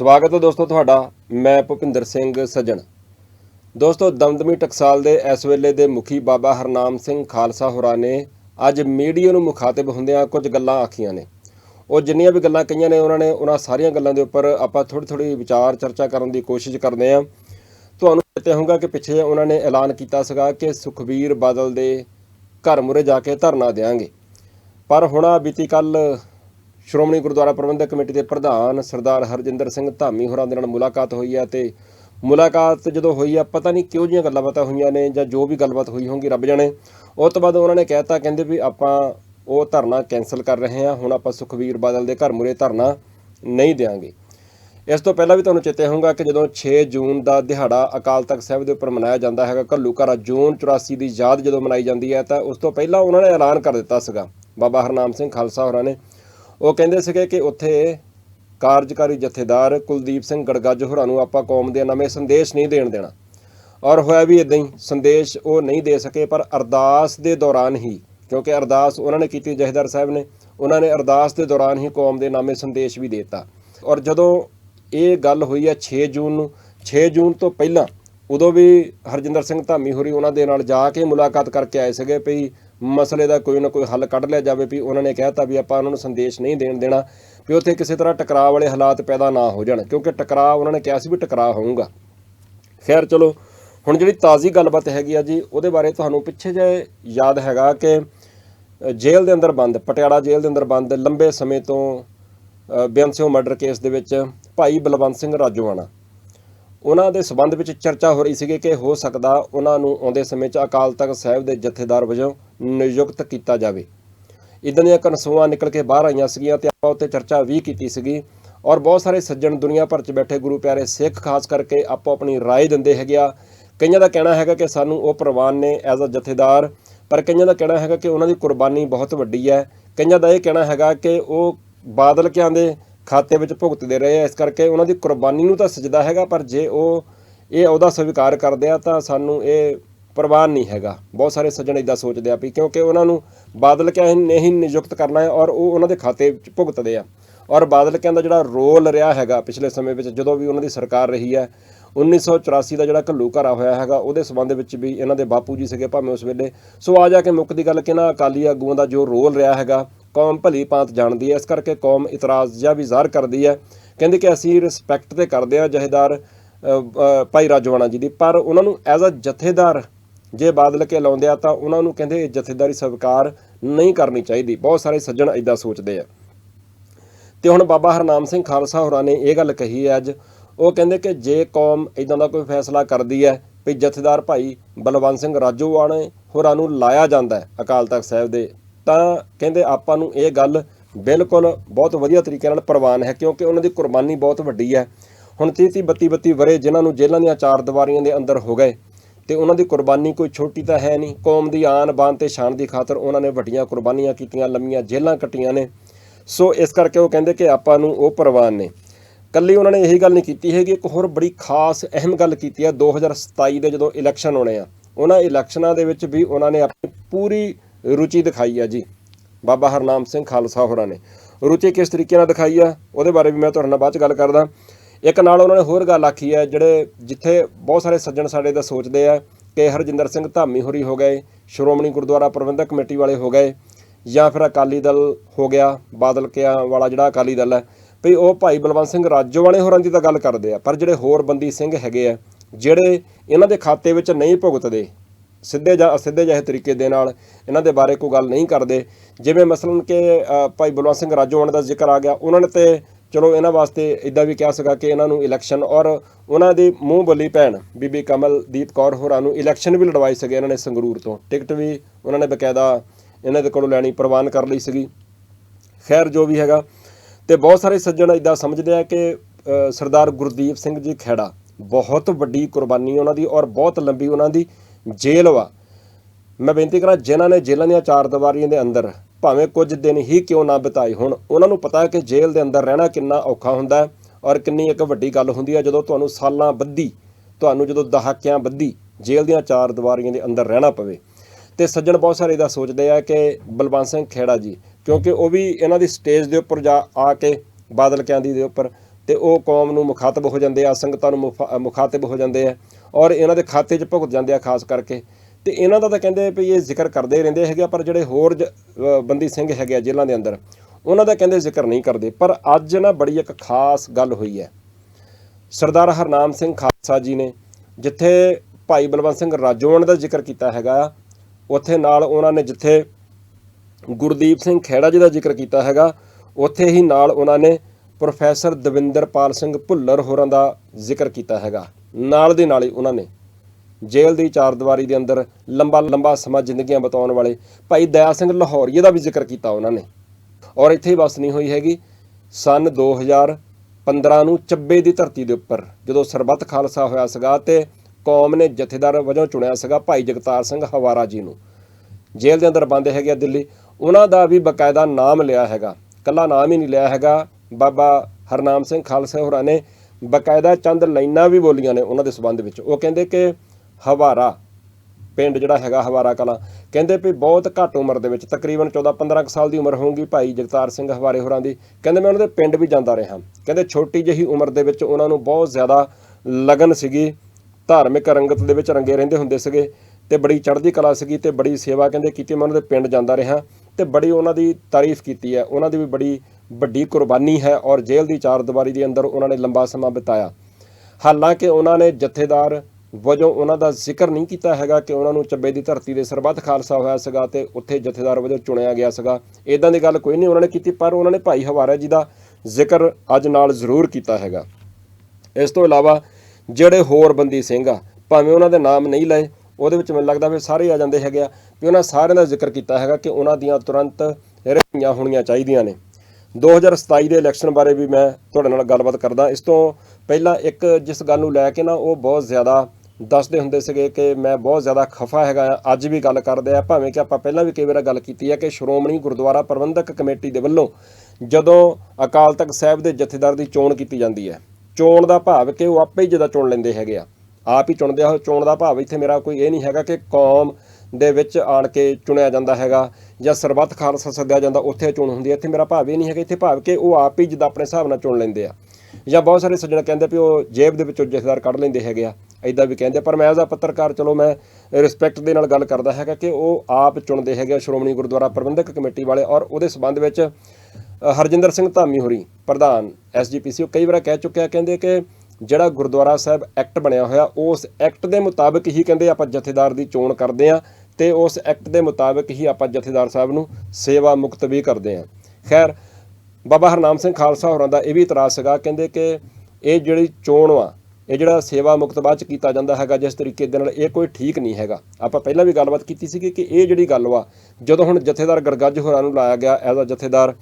ਸਵਾਗਤ ਹੈ ਦੋਸਤੋ ਤੁਹਾਡਾ, ਮੈਂ ਭੁਪਿੰਦਰ ਸਿੰਘ ਸੱਜਣ। ਦੋਸਤੋ, ਦਮਦਮੀ ਟਕਸਾਲ ਦੇ ਇਸ ਵੇਲੇ ਦੇ ਮੁਖੀ ਬਾਬਾ ਹਰਨਾਮ ਸਿੰਘ ਖਾਲਸਾ ਹੋਰਾਂ ਨੇ ਅੱਜ ਮੀਡੀਆ ਨੂੰ ਮੁਖਾਤਿਬ ਹੁੰਦਿਆਂ ਕੁਝ ਗੱਲਾਂ ਆਖੀਆਂ ਨੇ। ਉਹ ਜਿੰਨੀਆਂ ਵੀ ਗੱਲਾਂ ਕਹੀਆਂ ਨੇ, ਉਹਨਾਂ ਨੇ ਉਹਨਾਂ ਸਾਰੀਆਂ ਗੱਲਾਂ ਦੇ ਉੱਪਰ ਆਪਾਂ ਥੋੜੀ ਥੋੜੀ ਵਿਚਾਰ ਚਰਚਾ ਕਰਨ ਦੀ ਕੋਸ਼ਿਸ਼ ਕਰਦੇ ਹਾਂ। ਤੁਹਾਨੂੰ ਪਤਾ ਹੋਊਗਾ ਕਿ ਪਿੱਛੇ ਉਹਨਾਂ ਨੇ ਐਲਾਨ ਕੀਤਾ ਸੀਗਾ ਕਿ ਸੁਖਬੀਰ ਬਾਦਲ ਦੇ ਘਰ ਮੁਰੇ ਜਾ ਕੇ ਧਰਨਾ ਦੇਵਾਂਗੇ। ਪਰ ਹੁਣ ਆ ਬੀਤੀ ਕੱਲ ਸ਼੍ਰੋਮਣੀ ਗੁਰਦੁਆਰਾ ਪ੍ਰਬੰਧਕ ਕਮੇਟੀ ਦੇ ਪ੍ਰਧਾਨ ਸਰਦਾਰ ਹਰਜਿੰਦਰ ਸਿੰਘ ਧਾਮੀ ਹੋਰਾਂ ਦੇ ਨਾਲ ਮੁਲਾਕਾਤ ਹੋਈ ਹੈ ਤੇ ਮੁਲਾਕਾਤ ਜਦੋਂ ਹੋਈ ਆ, ਪਤਾ ਨਹੀਂ ਕਿਉਂ ਜੀਆਂ ਗੱਲਾਂ ਬਾਤਾਂ ਹੋਈਆਂ ਨੇ ਜਾਂ ਜੋ ਵੀ ਗੱਲਬਾਤ ਹੋਈ ਹੋਊਗੀ, ਰੱਬ ਜਾਣੇ। ਉਸ ਤੋਂ ਬਾਅਦ ਉਹਨਾਂ ਨੇ ਕਹਿਤਾ, ਕਹਿੰਦੇ ਵੀ ਆਪਾਂ ਉਹ ਧਰਨਾ ਕੈਨਸਲ ਕਰ ਰਹੇ ਹਾਂ, ਹੁਣ ਆਪਾਂ ਸੁਖਵੀਰ ਬਾਦਲ ਦੇ ਘਰ ਮੁਰੇ ਧਰਨਾ ਨਹੀਂ ਦੇਵਾਂਗੇ ਇਸ ਤੋਂ ਪਹਿਲਾਂ ਵੀ ਤੁਹਾਨੂੰ ਚੇਤੇ ਹੋਊਗਾ ਕਿ ਜਦੋਂ 6 ਜੂਨ ਦਾ ਦਿਹਾੜਾ ਅਕਾਲ ਤਖਤ ਸਾਹਿਬ ਦੇ ਉੱਪਰ ਮਨਾਇਆ ਜਾਂਦਾ ਹੈਗਾ, ਘੱਲੂ ਘਰਾ ਜੂਨ 84 ਦੀ ਯਾਦ ਜਦੋਂ ਮਨਾਈ ਜਾਂਦੀ ਹੈ, ਤਾਂ ਉਸ ਤੋਂ ਪਹਿਲਾਂ ਉਹਨਾਂ ਨੇ ਐਲਾਨ ਕਰ ਦਿੱਤਾ ਸੀਗਾ। ਬਾਬਾ ਹਰਨਾਮ ਸਿੰਘ ਖਾਲਸਾ ਹੋਰਾਂ ਨੇ ਉਹ ਕਹਿੰਦੇ ਸੀਗੇ ਕਿ ਉੱਥੇ ਕਾਰਜਕਾਰੀ ਜਥੇਦਾਰ ਕੁਲਦੀਪ ਸਿੰਘ ਗੜਗੱਜ ਹੋਰਾਂ ਨੂੰ ਆਪਾਂ ਕੌਮ ਦੇ ਨਵੇਂ ਸੰਦੇਸ਼ ਨਹੀਂ ਦੇਣ ਦੇਣਾ। ਔਰ ਹੋਇਆ ਵੀ ਇਦਾਂ ਹੀ, ਸੰਦੇਸ਼ ਉਹ ਨਹੀਂ ਦੇ ਸਕੇ, ਪਰ ਅਰਦਾਸ ਦੇ ਦੌਰਾਨ ਹੀ, ਕਿਉਂਕਿ ਅਰਦਾਸ ਉਹਨਾਂ ਨੇ ਕੀਤੀ, ਜਥੇਦਾਰ ਸਾਹਿਬ ਨੇ, ਉਹਨਾਂ ਨੇ ਅਰਦਾਸ ਦੇ ਦੌਰਾਨ ਹੀ ਕੌਮ ਦੇ ਨਾਮੇ ਸੰਦੇਸ਼ ਵੀ ਦਿੱਤਾ। ਔਰ ਜਦੋਂ ਇਹ ਗੱਲ ਹੋਈ ਹੈ 6 ਜੂਨ ਨੂੰ 6 ਜੂਨ ਤੋਂ ਪਹਿਲਾਂ ਉਦੋਂ ਵੀ ਹਰਜਿੰਦਰ ਸਿੰਘ ਧਾਮੀ ਹੋਰੀ ਉਹਨਾਂ ਦੇ ਨਾਲ ਜਾ ਕੇ ਮੁਲਾਕਾਤ ਕਰਕੇ ਆਏ ਸੀਗੇ ਵੀ ਮਸਲੇ ਦਾ ਕੋਈ ਨਾ ਕੋਈ ਹੱਲ ਕੱਢ ਲਿਆ ਜਾਵੇ ਵੀ ਉਹਨਾਂ ਨੇ ਕਹਿਤਾ ਵੀ ਆਪਾਂ ਉਹਨਾਂ ਨੂੰ ਸੰਦੇਸ਼ ਨਹੀਂ ਦੇਣ ਦੇਣਾ ਵੀ ਉੱਥੇ ਕਿਸੇ ਤਰ੍ਹਾਂ ਟਕਰਾਅ ਵਾਲੇ ਹਾਲਾਤ ਪੈਦਾ ਨਾ ਹੋ ਜਾਣ ਕਿਉਂਕਿ ਟਕਰਾਅ ਉਹਨਾਂ ਨੇ ਕਿਹਾ ਸੀ ਵੀ ਟਕਰਾਅ ਹੋਊਗਾ। ਖੈਰ ਚਲੋ ਹੁਣ ਜਿਹੜੀ ਤਾਜ਼ੀ ਗੱਲਬਾਤ ਹੈਗੀ ਆ ਜੀ ਉਹਦੇ ਬਾਰੇ ਤੁਹਾਨੂੰ ਪਿੱਛੇ ਜੇ ਯਾਦ ਹੈਗਾ ਕਿ ਜੇਲ੍ਹ ਦੇ ਅੰਦਰ ਬੰਦ ਪਟਿਆਲਾ ਜੇਲ੍ਹ ਦੇ ਅੰਦਰ ਬੰਦ ਲੰਬੇ ਸਮੇਂ ਤੋਂ ਅ, ਬੇਅੰਸਿਓ ਮਰਡਰ ਕੇਸ ਦੇ ਵਿੱਚ ਭਾਈ ਬਲਵੰਤ ਸਿੰਘ ਰਾਜੋਆਣਾ। ਉਹਨਾਂ ਦੇ ਸਬੰਧ ਵਿੱਚ ਚਰਚਾ ਹੋ ਰਹੀ ਸੀਗੀ ਕਿ ਹੋ ਸਕਦਾ ਉਹਨਾਂ ਨੂੰ ਆਉਂਦੇ ਸਮੇਂ 'ਚ ਅਕਾਲ ਤਖਤ ਸਾਹਿਬ ਦੇ ਜਥੇਦਾਰ ਵਜੋਂ ਨਿਯੁਕਤ ਕੀਤਾ ਜਾਵੇ ਇਦਾਂ ਦੀਆਂ ਕਨਸੂਆਂ ਨਿਕਲ ਕੇ ਬਾਹਰ ਆਈਆਂ ਸੀਗੀਆਂ ਤੇ ਆਪਾਂ ਉੱਤੇ ਚਰਚਾ ਵੀ ਕੀਤੀ ਸੀਗੀ ਔਰ ਬਹੁਤ ਸਾਰੇ ਸੱਜਣ ਦੁਨੀਆ ਭਰ 'ਚ ਬੈਠੇ ਗੁਰੂ ਪਿਆਰੇ ਸਿੱਖ ਖਾਸ ਕਰਕੇ ਆਪੋ ਆਪਣੀ رائے ਦਿੰਦੇ ਹੈਗੇ ਆ ਕਈਆਂ ਦਾ ਕਹਿਣਾ ਹੈਗਾ ਕਿ ਸਾਨੂੰ ਉਹ ਪ੍ਰਵਾਨ ਨੇ ਐਜ਼ ਅ ਜਥੇਦਾਰ ਪਰ ਕਈਆਂ ਦਾ ਕਹਿਣਾ ਹੈਗਾ ਕਿ ਉਹਨਾਂ ਦੀ ਕੁਰਬਾਨੀ ਬਹੁਤ ਵੱਡੀ ਹੈ ਕਈਆਂ ਦਾ ਇਹ ਕਹਿਣਾ ਹੈਗਾ ਕਿ ਉਹ ਬਾਦਲ ਕਿਆਂ ਦੇ ਖਾਤੇ ਵਿੱਚ ਭੁਗਤਦੇ ਰਹੇ ਆ ਇਸ ਕਰਕੇ ਉਹਨਾਂ ਦੀ ਕੁਰਬਾਨੀ ਨੂੰ ਤਾਂ ਸਜਦਾ ਹੈਗਾ ਪਰ ਜੇ ਉਹ ਇਹ ਉਹਦਾ ਸਵੀਕਾਰ ਕਰਦੇ ਆ ਤਾਂ ਸਾਨੂੰ ਇਹ ਪ੍ਰਵਾਨ ਨਹੀਂ ਹੈਗਾ। ਬਹੁਤ ਸਾਰੇ ਸੱਜਣ ਇਦਾਂ ਸੋਚਦੇ ਆ ਵੀ ਕਿਉਂਕਿ ਉਹਨਾਂ ਨੂੰ ਬਾਦਲ ਕਿਆਂ ਨੇ ਹੀ ਨਿਯੁਕਤ ਕਰਨਾ ਹੈ ਔਰ ਉਹ ਉਹਨਾਂ ਦੇ ਖਾਤੇ 'ਚ ਭੁਗਤਦੇ ਆ। ਔਰ ਬਾਦਲ ਕਿਆਂ ਦਾ ਜਿਹੜਾ ਰੋਲ ਰਿਹਾ ਹੈਗਾ ਪਿਛਲੇ ਸਮੇਂ ਵਿੱਚ, ਜਦੋਂ ਵੀ ਉਹਨਾਂ ਦੀ ਸਰਕਾਰ ਰਹੀ ਹੈ 1984 ਦਾ ਜਿਹੜਾ ਘੱਲੂ ਘਰਾ ਹੋਇਆ ਹੈਗਾ, ਉਹਦੇ ਸਬੰਧ ਵਿੱਚ ਵੀ ਇਹਨਾਂ ਦੇ ਬਾਪੂ ਜੀ ਸੀਗੇ ਭਾਵੇਂ ਉਸ ਵੇਲੇ। ਸੋ ਆ ਜਾ ਕੇ ਮੁੱਕ ਦੀ ਗੱਲ ਕਿ ਨਾ ਅਕਾਲੀ ਆਗੂਆਂ ਦਾ ਜੋ ਰੋਲ ਰਿਹਾ ਹੈਗਾ, ਕੌਮ ਭਲੀ ਭਾਂਤ ਜਾਣਦੀ ਹੈ। ਇਸ ਕਰਕੇ ਕੌਮ ਇਤਰਾਜ਼ ਜਿਹਾ ਵੀ ਜ਼ਾਹਰ ਕਰਦੀ ਹੈ। ਕਹਿੰਦੇ ਕਿ ਅਸੀਂ ਰਿਸਪੈਕਟ ਤੇ ਕਰਦੇ ਹਾਂ ਜਹੇਦਾਰ ਭਾਈ ਰਾਜਵਾਨਾ ਜੀ ਦੀ, ਪਰ ਉਹਨਾਂ ਨੂੰ ਐਜ਼ ਅ ਜਥੇਦਾਰ ਜੇ ਬਾਦਲ ਕੇ ਲਾਉਂਦੇ ਆ ਤਾਂ ਉਹਨਾਂ ਨੂੰ ਕਹਿੰਦੇ ਜਥੇਦਾਰੀ ਸਵੀਕਾਰ ਨਹੀਂ ਕਰਨੀ ਚਾਹੀਦੀ। ਬਹੁਤ ਸਾਰੇ ਸੱਜਣ ਇਦਾਂ ਸੋਚਦੇ ਆ। ਤੇ ਹੁਣ ਬਾਬਾ ਹਰਨਾਮ ਸਿੰਘ ਖਾਲਸਾ ਹੋਰਾਂ ਨੇ ਇਹ ਗੱਲ ਕਹੀ ਹੈ ਅੱਜ। ਉਹ ਕਹਿੰਦੇ ਕਿ ਜੇ ਕੌਮ ਇਦਾਂ ਦਾ ਕੋਈ ਫੈਸਲਾ ਕਰਦੀ ਹੈ ਵੀ ਜਥੇਦਾਰ ਭਾਈ ਬਲਵੰਤ ਸਿੰਘ ਰਾਜੋਵਾਣੇ ਹੋਰਾਂ ਨੂੰ ਲਾਇਆ ਜਾਂਦਾ ਅਕਾਲ ਤਖਤ ਸਾਹਿਬ ਦੇ, ਤਾਂ ਕਹਿੰਦੇ ਆਪਾਂ ਨੂੰ ਇਹ ਗੱਲ ਬਿਲਕੁਲ ਬਹੁਤ ਵਧੀਆ ਤਰੀਕੇ ਨਾਲ ਪ੍ਰਵਾਨ ਹੈ ਕਿਉਂਕਿ ਉਹਨਾਂ ਦੀ ਕੁਰਬਾਨੀ ਬਹੁਤ ਵੱਡੀ ਹੈ। ਹੁਣ 30 30 32 32 ਵਰੇ ਜਿਨ੍ਹਾਂ ਨੂੰ ਜੇਲ੍ਹਾਂ ਦੀਆਂ ਚਾਰ ਦੀਵਾਰੀਆਂ ਦੇ ਅੰਦਰ ਹੋ ਗਏ ਤੇ ਉਹਨਾਂ ਦੀ ਕੁਰਬਾਨੀ ਕੋਈ ਛੋਟੀ ਤਾਂ ਹੈ ਨਹੀਂ। ਕੌਮ ਦੀ ਆਨ ਬਾਨ ਤੇ ਸ਼ਾਨ ਦੀ ਖਾਤਰ ਉਹਨਾਂ ਨੇ ਵੱਡੀਆਂ ਕੁਰਬਾਨੀਆਂ ਕੀਤੀਆਂ, ਲੰਮੀਆਂ ਜੇਲ੍ਹਾਂ ਕੱਟੀਆਂ ਨੇ। ਸੋ ਇਸ ਕਰਕੇ ਉਹ ਕਹਿੰਦੇ ਕਿ ਆਪਾਂ ਨੂੰ ਉਹ ਪ੍ਰਵਾਨ ਨੇ। ਕੱਲੀ ਉਹਨਾਂ ਨੇ ਇਹੀ ਗੱਲ ਨਹੀਂ ਕੀਤੀ ਹੈਗੀ, ਇੱਕ ਹੋਰ ਬੜੀ ਖਾਸ ਅਹਿਮ ਗੱਲ ਕੀਤੀ ਹੈ 2027 ਦੇ ਜਦੋਂ ਇਲੈਕਸ਼ਨ ਹੋਣੇ ਆ। ਉਹਨਾਂ ਇਲੈਕਸ਼ਨਾਂ ਦੇ ਵਿੱਚ ਵੀ ਉਹਨਾਂ ਨੇ ਆਪਣੀ ਪੂਰੀ ਰੁਚੀ ਦਿਖਾਈ ਆ ਜੀ। ਬਾਬਾ ਹਰਨਾਮ ਸਿੰਘ ਖਾਲਸਾ ਹੋਰਾਂ ਨੇ। ਰੁਚੀ ਕਿਸ ਤਰੀਕੇ ਨਾਲ ਦਿਖਾਈ ਆ? ਉਹਦੇ ਬਾਰੇ ਵੀ ਮੈਂ ਤੁਹਾਡੇ ਨਾਲ ਬਾਅਦ ਚ ਗੱਲ ਕਰਦਾ। ਇੱਕ ਨਾਲ ਉਹਨਾਂ ਨੇ ਹੋਰ ਗੱਲ ਆਖੀ ਹੈ, ਜਿਹੜੇ ਜਿੱਥੇ ਬਹੁਤ ਸਾਰੇ ਸੱਜਣ ਸਾਡੇ ਦਾ ਸੋਚਦੇ ਆ ਕਿ ਹਰਜਿੰਦਰ ਸਿੰਘ ਧਾਮੀ ਹੋਰੀ ਹੋ ਗਏ, ਸ਼੍ਰੋਮਣੀ ਗੁਰਦੁਆਰਾ ਪ੍ਰਬੰਧਕ ਕਮੇਟੀ ਵਾਲੇ ਹੋ ਗਏ, ਜਾਂ ਫਿਰ ਅਕਾਲੀ ਦਲ ਹੋ ਗਿਆ, ਬਾਦਲ ਕਿਆ ਵਾਲਾ ਜਿਹੜਾ ਅਕਾਲੀ ਦਲ ਹੈ, ਵੀ ਉਹ ਭਾਈ ਬਲਵੰਤ ਸਿੰਘ ਰਾਜੋਵਾਲੇ ਹੋਰਾਂ ਦੀ ਤਾਂ ਗੱਲ ਕਰਦੇ ਆ, ਪਰ ਜਿਹੜੇ ਹੋਰ ਬੰਦੀ ਸਿੰਘ ਹੈਗੇ ਆ, ਜਿਹੜੇ ਇਹਨਾਂ ਦੇ ਖਾਤੇ ਵਿੱਚ ਨਹੀਂ ਭੁਗਤਦੇ, ਸਿੱਧੇ ਜਾਂ ਅਸਿੱਧੇ ਜਿਹੇ ਤਰੀਕੇ ਦੇ ਨਾਲ ਇਹਨਾਂ ਦੇ ਬਾਰੇ ਕੋਈ ਗੱਲ ਨਹੀਂ ਕਰਦੇ, ਜਿਵੇਂ ਮਸਲਨ ਕਿ ਭਾਈ ਬਲਵੰਤ ਸਿੰਘ ਰਾਜੋਵਾਲੇ ਦਾ ਜ਼ਿਕਰ ਆ ਗਿਆ, ਉਹਨਾਂ ਨੇ ਤੇ ਚਲੋ ਇਹਨਾਂ ਵਾਸਤੇ ਇਦਾਂ ਵੀ ਕਿਹਾ ਸੀਗਾ ਕਿ ਇਹਨਾਂ ਨੂੰ ਇਲੈਕਸ਼ਨ ਔਰ ਉਹਨਾਂ ਦੀ ਮੂੰਹ ਬੋਲੀ ਭੈਣ ਬੀਬੀ ਕਮਲਦੀਪ ਕੌਰ ਹੋਰਾਂ ਨੂੰ ਇਲੈਕਸ਼ਨ ਵੀ ਲੜਵਾਈ ਸੀਗੇ ਇਹਨਾਂ ਨੇ ਸੰਗਰੂਰ ਤੋਂ। ਟਿਕਟ ਵੀ ਉਹਨਾਂ ਨੇ ਬਕਾਇਦਾ ਇਹਨਾਂ ਦੇ ਕੋਲੋਂ ਲੈਣੀ ਪ੍ਰਵਾਨ ਕਰ ਲਈ ਸੀਗੀ। ਖੈਰ, ਜੋ ਵੀ ਹੈਗਾ। ਤੇ ਬਹੁਤ ਸਾਰੇ ਸੱਜਣ ਇਦਾਂ ਸਮਝਦੇ ਆ ਕਿ ਸਰਦਾਰ ਗੁਰਦੀਪ ਸਿੰਘ ਜੀ ਖੈੜਾ ਬਹੁਤ ਵੱਡੀ ਕੁਰਬਾਨੀ ਉਹਨਾਂ ਦੀ ਔਰ ਬਹੁਤ ਲੰਬੀ ਉਹਨਾਂ ਦੀ ਜੇਲ੍ਹ ਵਾ। ਮੈਂ ਬੇਨਤੀ ਕਰਾਂ, ਜਿਨ੍ਹਾਂ ਨੇ ਜੇਲ੍ਹਾਂ ਦੀਆਂ ਚਾਰ ਦੀਵਾਰੀਆਂ ਦੇ ਅੰਦਰ ਭਾਵੇਂ ਕੁਝ ਦਿਨ ਹੀ ਕਿਉਂ ਨਾ ਬਿਤਾਏ ਹੁਣ। ਉਹਨਾਂ ਨੂੰ ਪਤਾ ਹੈ ਕਿ ਜੇਲ੍ਹ ਦੇ ਅੰਦਰ ਰਹਿਣਾ ਕਿੰਨਾ ਔਖਾ ਹੁੰਦਾ ਹੈ ਔਰ ਕਿੰਨੀ ਇੱਕ ਵੱਡੀ ਗੱਲ ਹੁੰਦੀ ਹੈ ਜਦੋਂ ਤੁਹਾਨੂੰ ਸਾਲਾਂ ਬੱਧੀ, ਤੁਹਾਨੂੰ ਜਦੋਂ ਦਹਾਕਿਆਂ ਬੱਧੀ ਜੇਲ੍ਹ ਦੀਆਂ ਚਾਰ ਦੀਵਾਰੀਆਂ ਦੇ ਅੰਦਰ ਰਹਿਣਾ ਪਵੇ। ਤੇ ਸੱਜਣ ਬਹੁਤ ਸਾਰੇ ਦਾ ਸੋਚਦੇ ਆ ਕਿ ਬਲਵੰਤ ਸਿੰਘ ਖੇੜਾ ਜੀ, ਕਿਉਂਕਿ ਉਹ ਵੀ ਇਹਨਾਂ ਦੀ ਸਟੇਜ ਦੇ ਉੱਪਰ ਜਾ ਆ ਕੇ ਬਾਦਲ ਕੈਂਦੀ ਦੇ ਉੱਪਰ ਤੇ ਉਹ ਕੌਮ ਨੂੰ ਮੁਖਾਤਬ ਹੋ ਜਾਂਦੇ ਆ, ਸੰਗਤਾਂ ਨੂੰ ਮੁਫਾ- ਮੁਖਾਤਬ ਹੋ ਜਾਂਦੇ ਆ ਔਰ ਇਹਨਾਂ ਦੇ ਖਾਤੇ 'ਚ ਭੁਗਤ ਜਾਂਦੇ ਆ ਖਾਸ ਕਰਕੇ। ਤੇ ਇਹਨਾਂ ਦਾ ਤਾਂ ਕਹਿੰਦੇ ਵੀ ਇਹ ਜ਼ਿਕਰ ਕਰਦੇ ਹੀ ਰਹਿੰਦੇ ਹੈਗੇ ਆ, ਪਰ ਜਿਹੜੇ ਹੋਰ ਜ- ਬੰਦੀ ਸਿੰਘ ਹੈਗੇ ਆ ਜੇਲ੍ਹਾਂ ਦੇ ਅੰਦਰ ਉਹਨਾਂ ਦਾ ਕਹਿੰਦੇ ਜ਼ਿਕਰ ਨਹੀਂ ਕਰਦੇ। ਪਰ ਅੱਜ ਨਾ ਬੜੀ ਇੱਕ ਖਾਸ ਗੱਲ ਹੋਈ ਹੈ। ਸਰਦਾਰ ਹਰਨਾਮ ਸਿੰਘ ਖਾਲਸਾ ਜੀ ਨੇ ਜਿੱਥੇ ਭਾਈ ਬਲਵੰਤ ਸਿੰਘ ਰਾਜੋਣ ਦਾ ਜ਼ਿਕਰ ਕੀਤਾ ਹੈਗਾ ਆ, ਉੱਥੇ ਨਾਲ ਉਹਨਾਂ ਨੇ ਜਿੱਥੇ ਗੁਰਦੀਪ ਸਿੰਘ ਖੇੜਾ ਜੀ ਦਾ ਜ਼ਿਕਰ ਕੀਤਾ ਹੈਗਾ ਉੱਥੇ ਹੀ ਨਾਲ ਉਹਨਾਂ ਨੇ ਪ੍ਰੋਫੈਸਰ ਦਵਿੰਦਰਪਾਲ ਸਿੰਘ ਭੁੱਲਰ ਹੋਰਾਂ ਦਾ ਜ਼ਿਕਰ ਕੀਤਾ ਹੈਗਾ। ਨਾਲ ਦੇ ਨਾਲ ਹੀ ਉਹਨਾਂ ਨੇ ਜੇਲ੍ਹ ਦੀ ਚਾਰਦੀਵਾਰੀ ਦੇ ਅੰਦਰ ਲੰਬਾ ਲੰਬਾ ਸਮਾਂ ਜ਼ਿੰਦਗੀਆਂ ਬਿਤਾਉਣ ਵਾਲੇ ਭਾਈ ਦਇਆ ਸਿੰਘ ਲਾਹੌਰੀਏ ਦਾ ਵੀ ਜ਼ਿਕਰ ਕੀਤਾ ਉਹਨਾਂ ਨੇ। ਔਰ ਇੱਥੇ ਹੀ ਬਸ ਨਹੀਂ ਹੋਈ ਹੈਗੀ। ਸਨ 2015 ਨੂੰ ਚੱਬੇ ਦੀ ਧਰਤੀ ਦੇ ਉੱਪਰ ਜਦੋਂ ਸਰਬੱਤ ਖਾਲਸਾ ਹੋਇਆ ਸੀਗਾ ਤੇ ਕੌਮ ਨੇ ਜਥੇਦਾਰ ਵਜੋਂ ਚੁਣਿਆ ਸੀਗਾ ਭਾਈ ਜਗਤਾਰ ਸਿੰਘ ਹਵਾਰਾ ਜੀ ਨੂੰ। ਜੇਲ੍ਹ ਦੇ ਅੰਦਰ ਬੰਦ ਹੈਗੇ ਆ ਦਿੱਲੀ। ਉਹਨਾਂ ਦਾ ਵੀ ਬਕਾਇਦਾ ਨਾਮ ਲਿਆ ਹੈਗਾ। ਕੱਲਾ ਨਾਮ ਹੀ ਨਹੀਂ ਲਿਆ ਹੈਗਾ। ਬਾਬਾ ਹਰਨਾਮ ਸਿੰਘ ਖਾਲਸਾ ਹੋਰਾਂ ਨੇ ਬਕਾਇਦਾ ਚੰਦ ਲਾਈਨਾਂ ਵੀ ਬੋਲੀਆਂ ਨੇ ਉਹਨਾਂ ਦੇ ਸਬੰਧ ਵਿੱਚ। ਉਹ ਕਹਿੰਦੇ ਕਿ ਹਵਾਰਾ, ਪਿੰਡ ਜਿਹੜਾ ਹੈਗਾ ਹਵਾਰਾ ਕਲਾਂ। ਕਹਿੰਦੇ ਵੀ ਬਹੁਤ ਘੱਟ ਉਮਰ ਦੇ ਵਿੱਚ, ਤਕਰੀਬਨ 14-15 ਸਾਲ ਦੀ ਉਮਰ ਹੋਊਗੀ ਭਾਈ ਜਗਤਾਰ ਸਿੰਘ ਹਵਾਰੇ ਹੋਰਾਂ ਦੀ। ਕਹਿੰਦੇ ਮੈਂ ਉਹਨਾਂ ਦੇ ਪਿੰਡ ਵੀ ਜਾਂਦਾ ਰਿਹਾ। ਕਹਿੰਦੇ ਛੋਟੀ ਜਿਹੀ ਉਮਰ ਦੇ ਵਿੱਚ ਉਹਨਾਂ ਨੂੰ ਬਹੁਤ ਜ਼ਿਆਦਾ ਲਗਨ ਸੀਗੀ। ਧਾਰਮਿਕ ਰੰਗਤ ਦੇ ਵਿੱਚ ਰੰਗੇ ਰਹਿੰਦੇ ਹੁੰਦੇ ਸੀਗੇ ਤੇ ਬੜੀ ਚੜ੍ਹਦੀ ਕਲਾ ਸੀਗੀ ਤੇ ਬੜੀ ਸੇਵਾ ਕਹਿੰਦੇ ਕੀਤੀ ਮੈਂ ਉਹਨਾਂ ਦੇ ਪਿੰਡ ਜਾਂਦਾ ਰਿਹਾ। ਤੇ ਬੜੀ ਉਹਨਾਂ ਦੀ ਤਾਰੀਫ ਕੀਤੀ ਹੈ। ਉਹਨਾਂ ਦੀ ਵੀ ਬੜੀ ਵੱਡੀ ਕੁਰਬਾਨੀ ਹੈ ਔਰ ਜੇਲ੍ਹ ਦੀ ਚਾਰ ਦੀਵਾਰੀ ਦੇ ਅੰਦਰ ਉਹਨਾਂ ਨੇ ਲੰਬਾ ਸਮਾਂ ਬਿਤਾਇਆ। ਹਾਲਾਂਕਿ ਉਹਨਾਂ ਨੇ ਜਥੇਦਾਰ ਵਜੋਂ ਉਹਨਾਂ ਦਾ ਜ਼ਿਕਰ ਨਹੀਂ ਕੀਤਾ ਹੈਗਾ ਕਿ ਉਹਨਾਂ ਨੂੰ ਚੱਬੇ ਦੀ ਧਰਤੀ ਦੇ ਸਰਬੱਤ ਖਾਲਸਾ ਹੋਇਆ ਸੀਗਾ ਤੇ ਉੱਥੇ ਜਥੇਦਾਰ ਵਜੋਂ ਚੁਣਿਆ ਗਿਆ ਸੀਗਾ। ਇਦਾਂ ਦੀ ਗੱਲ ਕੋਈ ਨਹੀਂ ਉਹਨਾਂ ਨੇ ਕੀਤੀ, ਪਰ ਉਹਨਾਂ ਨੇ ਭਾਈ ਹਵਾਰਾ ਜੀ ਦਾ ਜ਼ਿਕਰ ਅੱਜ ਨਾਲ ਜ਼ਰੂਰ ਕੀਤਾ ਹੈਗਾ। ਇਸ ਤੋਂ ਇਲਾਵਾ ਜਿਹੜੇ ਹੋਰ ਬੰਦੀ ਸਿੰਘ ਆ, ਭਾਵੇਂ ਉਹਨਾਂ ਦੇ ਨਾਮ ਨਹੀਂ ਲਏ, ਉਹਦੇ ਵਿੱਚ ਮੈਨੂੰ ਲੱਗਦਾ ਵੀ ਸਾਰੇ ਆ ਜਾਂਦੇ ਹੈਗੇ ਆ ਵੀ ਉਹਨਾਂ ਸਾਰਿਆਂ ਦਾ ਜ਼ਿਕਰ ਕੀਤਾ ਹੈਗਾ ਕਿ ਉਹਨਾਂ ਦੀਆਂ ਤੁਰੰਤ ਰਿਹਾਈਆਂ ਹੋਣੀਆਂ ਚਾਹੀਦੀਆਂ ਨੇ। 2027 ਦੇ ਇਲੈਕਸ਼ਨ ਬਾਰੇ ਵੀ ਮੈਂ ਤੁਹਾਡੇ ਨਾਲ ਗੱਲਬਾਤ ਕਰਦਾ। ਇਸ ਤੋਂ ਪਹਿਲਾਂ ਇੱਕ ਜਿਸ ਗੱਲ ਨੂੰ ਲੈ ਕੇ ਨਾ ਉਹ ਬਹੁਤ ਜ਼ਿਆਦਾ ਦੱਸਦੇ ਹੁੰਦੇ ਸੀਗੇ ਕਿ ਮੈਂ ਬਹੁਤ ਜ਼ਿਆਦਾ ਖਫਾ ਹੈਗਾ ਆ। ਅੱਜ ਵੀ ਗੱਲ ਕਰਦੇ ਆ, ਭਾਵੇਂ ਕਿ ਆਪਾਂ ਪਹਿਲਾਂ ਵੀ ਕਈ ਵਾਰ ਗੱਲ ਕੀਤੀ ਹੈ ਕਿ ਸ਼੍ਰੋਮਣੀ ਗੁਰਦੁਆਰਾ ਪ੍ਰਬੰਧਕ ਕਮੇਟੀ ਦੇ ਵੱਲੋਂ ਜਦੋਂ ਅਕਾਲ ਤਖਤ ਸਾਹਿਬ ਦੇ ਜਥੇਦਾਰ ਦੀ ਚੋਣ ਕੀਤੀ ਜਾਂਦੀ ਹੈ, ਚੋਣ ਦਾ ਭਾਵ ਕਿ ਉਹ ਆਪੇ ਹੀ ਜਿਹਦਾ ਚੁਣ ਲੈਂਦੇ ਹੈਗੇ ਆ। ਆਪ ਹੀ ਚੁਣਦੇ ਆ, ਉਹ ਚੋਣ ਦਾ ਭਾਵ ਇੱਥੇ ਮੇਰਾ ਕੋਈ ਇਹ ਨਹੀਂ ਹੈਗਾ ਕਿ ਕੌਮ ਦੇ ਵਿੱਚ ਆਣ ਕੇ ਚੁਣਿਆ ਜਾਂਦਾ ਹੈਗਾ ਜਾਂ ਸਰਬੱਤ ਖਾਲਸਾ ਸੱਦਿਆ ਜਾਂਦਾ, ਉੱਥੇ ਚੋਣ ਹੁੰਦੀ ਹੈ। ਇੱਥੇ ਮੇਰਾ ਭਾਵ ਇਹ ਨਹੀਂ ਹੈਗਾ, ਇੱਥੇ ਭਾਵ ਕਿ ਉਹ ਆਪ ਹੀ ਜਿੱਦਾਂ ਆਪਣੇ ਹਿਸਾਬ ਨਾਲ ਚੁਣ ਲੈਂਦੇ ਆ। ਜਾਂ ਬਹੁਤ ਸਾਰੇ ਸੱਜਣ ਕਹਿੰਦੇ ਵੀ ਉਹ ਜੇਬ ਦੇ ਵਿੱਚੋਂ ਜਥੇਦਾਰ ਕੱਢ ਲੈਂਦੇ ਹੈਗੇ ਆ। ਐਦਾਂ ਵੀ ਕਹਿੰਦੇ ਪਰ ਮੈਂ ਐਜ਼ ਆ ਪੱਤਰਕਾਰ, ਚਲੋ ਮੈਂ ਰਿਸਪੈਕਟ ਦੇ ਨਾਲ ਗੱਲ ਕਰਦਾ ਹੈਗਾ ਕਿ ਉਹ ਆਪ ਚੁਣਦੇ ਹੈਗੇ ਆ ਸ਼੍ਰੋਮਣੀ ਗੁਰਦੁਆਰਾ ਪ੍ਰਬੰਧਕ ਕਮੇਟੀ ਵਾਲੇ ਔਰ ਉਹਦੇ ਸਬੰਧ ਵਿੱਚ ਹਰਜਿੰਦਰ ਸਿੰਘ ਧਾਮੀ ਹੋਰੀ, ਪ੍ਰਧਾਨ ਐਸਜੀਪੀਸੀ ਉਹ ਕਈ ਵਾਰ ਕਹਿ ਚੁੱਕਿਆ, ਕਹਿੰਦੇ ਕਿ ਜਿਹੜਾ ਗੁਰਦੁਆਰਾ ਸਾਹਿਬ ਐਕਟ ਬਣਿਆ ਹੋਇਆ, ਉਸ ਐਕਟ ਦੇ ਮੁਤਾਬਕ ਹੀ ਕਹਿੰਦੇ ਆਪਾਂ ਜਥੇਦਾਰ ਦੀ ਚੋਣ ਕਰਦੇ ਆ ਤੇ ਉਸ ਐਕਟ ਦੇ ਮੁਤਾਬਕ ਹੀ ਆਪਾਂ ਜਥੇਦਾਰ ਸਾਹਿਬ ਨੂੰ ਸੇਵਾ ਮੁਕਤ ਵੀ ਕਰਦੇ ਆ। ਖੈਰ, ਬਾਬਾ ਹਰਨਾਮ ਸਿੰਘ ਖਾਲਸਾ ਹੋਰਾਂ ਦਾ ਇਹ ਵੀ ਇਤਰਾਜ਼ ਸੀਗਾ, ਕਹਿੰਦੇ ਕਿ ਇਹ ਜਿਹੜੀ ਚੋਣ ਵਾ ਇਹ ਜਿਹੜਾ ਸੇਵਾ ਮੁਕਤ ਬਾਅਦ ਚ ਕੀਤਾ ਜਾਂਦਾ ਹੈਗਾ, ਜਿਸ ਤਰੀਕੇ ਦੇ ਨਾਲ ਇਹ ਕੋਈ ਠੀਕ ਨਹੀਂ ਹੈਗਾ। ਆਪਾਂ ਪਹਿਲਾਂ ਵੀ ਗੱਲਬਾਤ ਕੀਤੀ ਸੀਗੀ ਕਿ ਇਹ ਜਿਹੜੀ ਗੱਲ ਵਾ, ਜਦੋਂ ਹੁਣ ਜਥੇਦਾਰ ਗਰਗੱਜ ਹੋਰਾਂ ਨੂੰ ਲਾਇਆ ਗਿਆ ਐਜ਼ ਅ ਜਥੇਦਾਰ,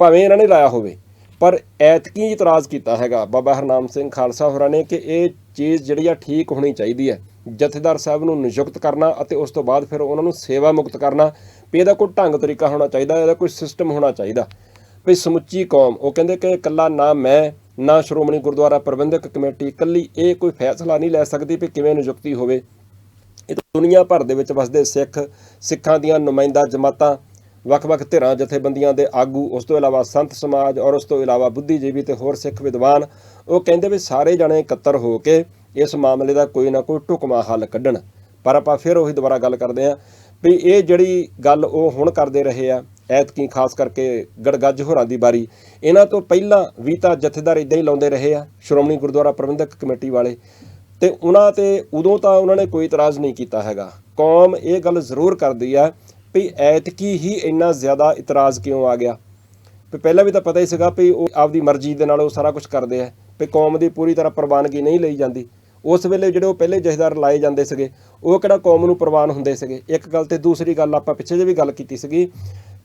ਭਾਵੇਂ ਇਹਨਾਂ ਨੇ ਲਾਇਆ ਹੋਵੇ, ਪਰ ਐਤਕੀ ਇਤਰਾਜ਼ ਕੀਤਾ ਹੈਗਾ ਬਾਬਾ ਹਰਨਾਮ ਸਿੰਘ ਖਾਲਸਾ ਹੋਰਾਂ ਨੇ ਕਿ ਇਹ ਚੀਜ਼ ਜਿਹੜੀ ਆ ਠੀਕ ਹੋਣੀ ਚਾਹੀਦੀ ਹੈ। ਜਥੇਦਾਰ ਸਾਹਿਬ ਨੂੰ ਨਿਯੁਕਤ ਕਰਨਾ ਅਤੇ ਉਸ ਤੋਂ ਬਾਅਦ ਫਿਰ ਉਹਨਾਂ ਨੂੰ ਸੇਵਾ ਮੁਕਤ ਕਰਨਾ, ਵੀ ਇਹਦਾ ਕੋਈ ਢੰਗ ਤਰੀਕਾ ਹੋਣਾ ਚਾਹੀਦਾ, ਇਹਦਾ ਕੋਈ ਸਿਸਟਮ ਹੋਣਾ ਚਾਹੀਦਾ। ਵੀ ਸਮੁੱਚੀ ਕੌਮ, ਉਹ ਕਹਿੰਦੇ ਕਿ ਇਕੱਲਾ ਨਾ ਮੈਂ ਨਾ ਸ਼੍ਰੋਮਣੀ ਗੁਰਦੁਆਰਾ ਪ੍ਰਬੰਧਕ ਕਮੇਟੀ ਇਕੱਲੀ ਇਹ ਕੋਈ ਫੈਸਲਾ ਨਹੀਂ ਲੈ ਸਕਦੀ ਵੀ ਕਿਵੇਂ ਨਿਯੁਕਤੀ ਹੋਵੇ। ਇਹ ਦੁਨੀਆ ਭਰ ਦੇ ਵਿੱਚ ਵਸਦੇ ਸਿੱਖ, ਸਿੱਖਾਂ ਦੀਆਂ ਨੁਮਾਇੰਦਾ ਜਮਾਤਾਂ, ਵੱਖ-ਵੱਖ ਧਿਰਾਂ, ਜਥੇਬੰਦੀਆਂ ਦੇ ਆਗੂ, ਉਸ ਤੋਂ ਇਲਾਵਾ ਸੰਤ ਸਮਾਜ ਔਰ ਉਸ ਤੋਂ ਇਲਾਵਾ ਬੁੱਧੀਜੀਵੀ ਤੇ ਹੋਰ ਸਿੱਖ ਵਿਦਵਾਨ, ਉਹ ਕਹਿੰਦੇ ਵੀ ਸਾਰੇ ਜਣੇ ਇਕੱਤਰ ਹੋ ਕੇ ਇਸ ਮਾਮਲੇ ਦਾ ਕੋਈ ਨਾ ਕੋਈ ਢੁਕਵਾਂ ਹੱਲ ਕੱਢਣ। ਪਰ ਆਪਾਂ ਫਿਰ ਉਹੀ ਦੁਬਾਰਾ ਗੱਲ ਕਰਦੇ ਆਂ ਵੀ ਇਹ ਜਿਹੜੀ ਗੱਲ ਉਹ ਹੁਣ ਕਰਦੇ ਰਹੇ ਆ ਐਤਕੀ ਖਾਸ ਕਰਕੇ ਗੜਗੱਜ ਹੋਰਾਂ ਦੀ ਬਾਰੀ ਇਹਨਾਂ ਤੋਂ ਪਹਿਲਾਂ ਵੀ ਤਾਂ ਜਥੇਦਾਰ ਇਦਾਂ ਹੀ ਲਾਉਂਦੇ ਰਹੇ ਆ, ਸ਼੍ਰੋਮਣੀ ਗੁਰਦੁਆਰਾ ਪ੍ਰਬੰਧਕ ਕਮੇਟੀ ਵਾਲੇ। ਤੇ ਉਹਨਾਂ ਤੇ ਉਦੋਂ ਤਾਂ ਉਹਨਾਂ ਨੇ ਕੋਈ ਇਤਰਾਜ਼ ਨਹੀਂ ਕੀਤਾ ਹੈਗਾ। ਕੌਮ ਇਹ ਗੱਲ ਜ਼ਰੂਰ ਕਰਦੀ ਆ ਵੀ ਐਤਕੀ ਹੀ ਇੰਨਾ ਜ਼ਿਆਦਾ ਇਤਰਾਜ਼ ਕਿਉਂ ਆ ਗਿਆ? ਵੀ ਪਹਿਲਾਂ ਵੀ ਤਾਂ ਪਤਾ ਹੀ ਸੀਗਾ ਵੀ ਉਹ ਆਪਦੀ ਮਰਜ਼ੀ ਦੇ ਨਾਲ ਉਹ ਸਾਰਾ ਕੁਝ ਕਰਦੇ ਆ, ਵੀ ਕੌਮ ਦੀ ਪੂਰੀ ਤਰ੍ਹਾਂ ਪ੍ਰਵਾਨਗੀ ਨਹੀਂ ਲਈ ਜਾਂਦੀ। ਉਸ ਵੇਲੇ ਜਿਹੜੇ ਉਹ ਪਹਿਲੇ ਜਥੇਦਾਰ ਲਾਏ ਜਾਂਦੇ ਸੀਗੇ, ਉਹ ਕਿਹੜਾ ਕੌਮ ਨੂੰ ਪ੍ਰਵਾਨ ਹੁੰਦੇ ਸੀਗੇ? ਇੱਕ ਗੱਲ ਤੇ ਦੂਸਰੀ ਗੱਲ ਆਪਾਂ ਪਿੱਛੇ ਜੇ ਵੀ ਗੱਲ ਕੀਤੀ ਸੀਗੀ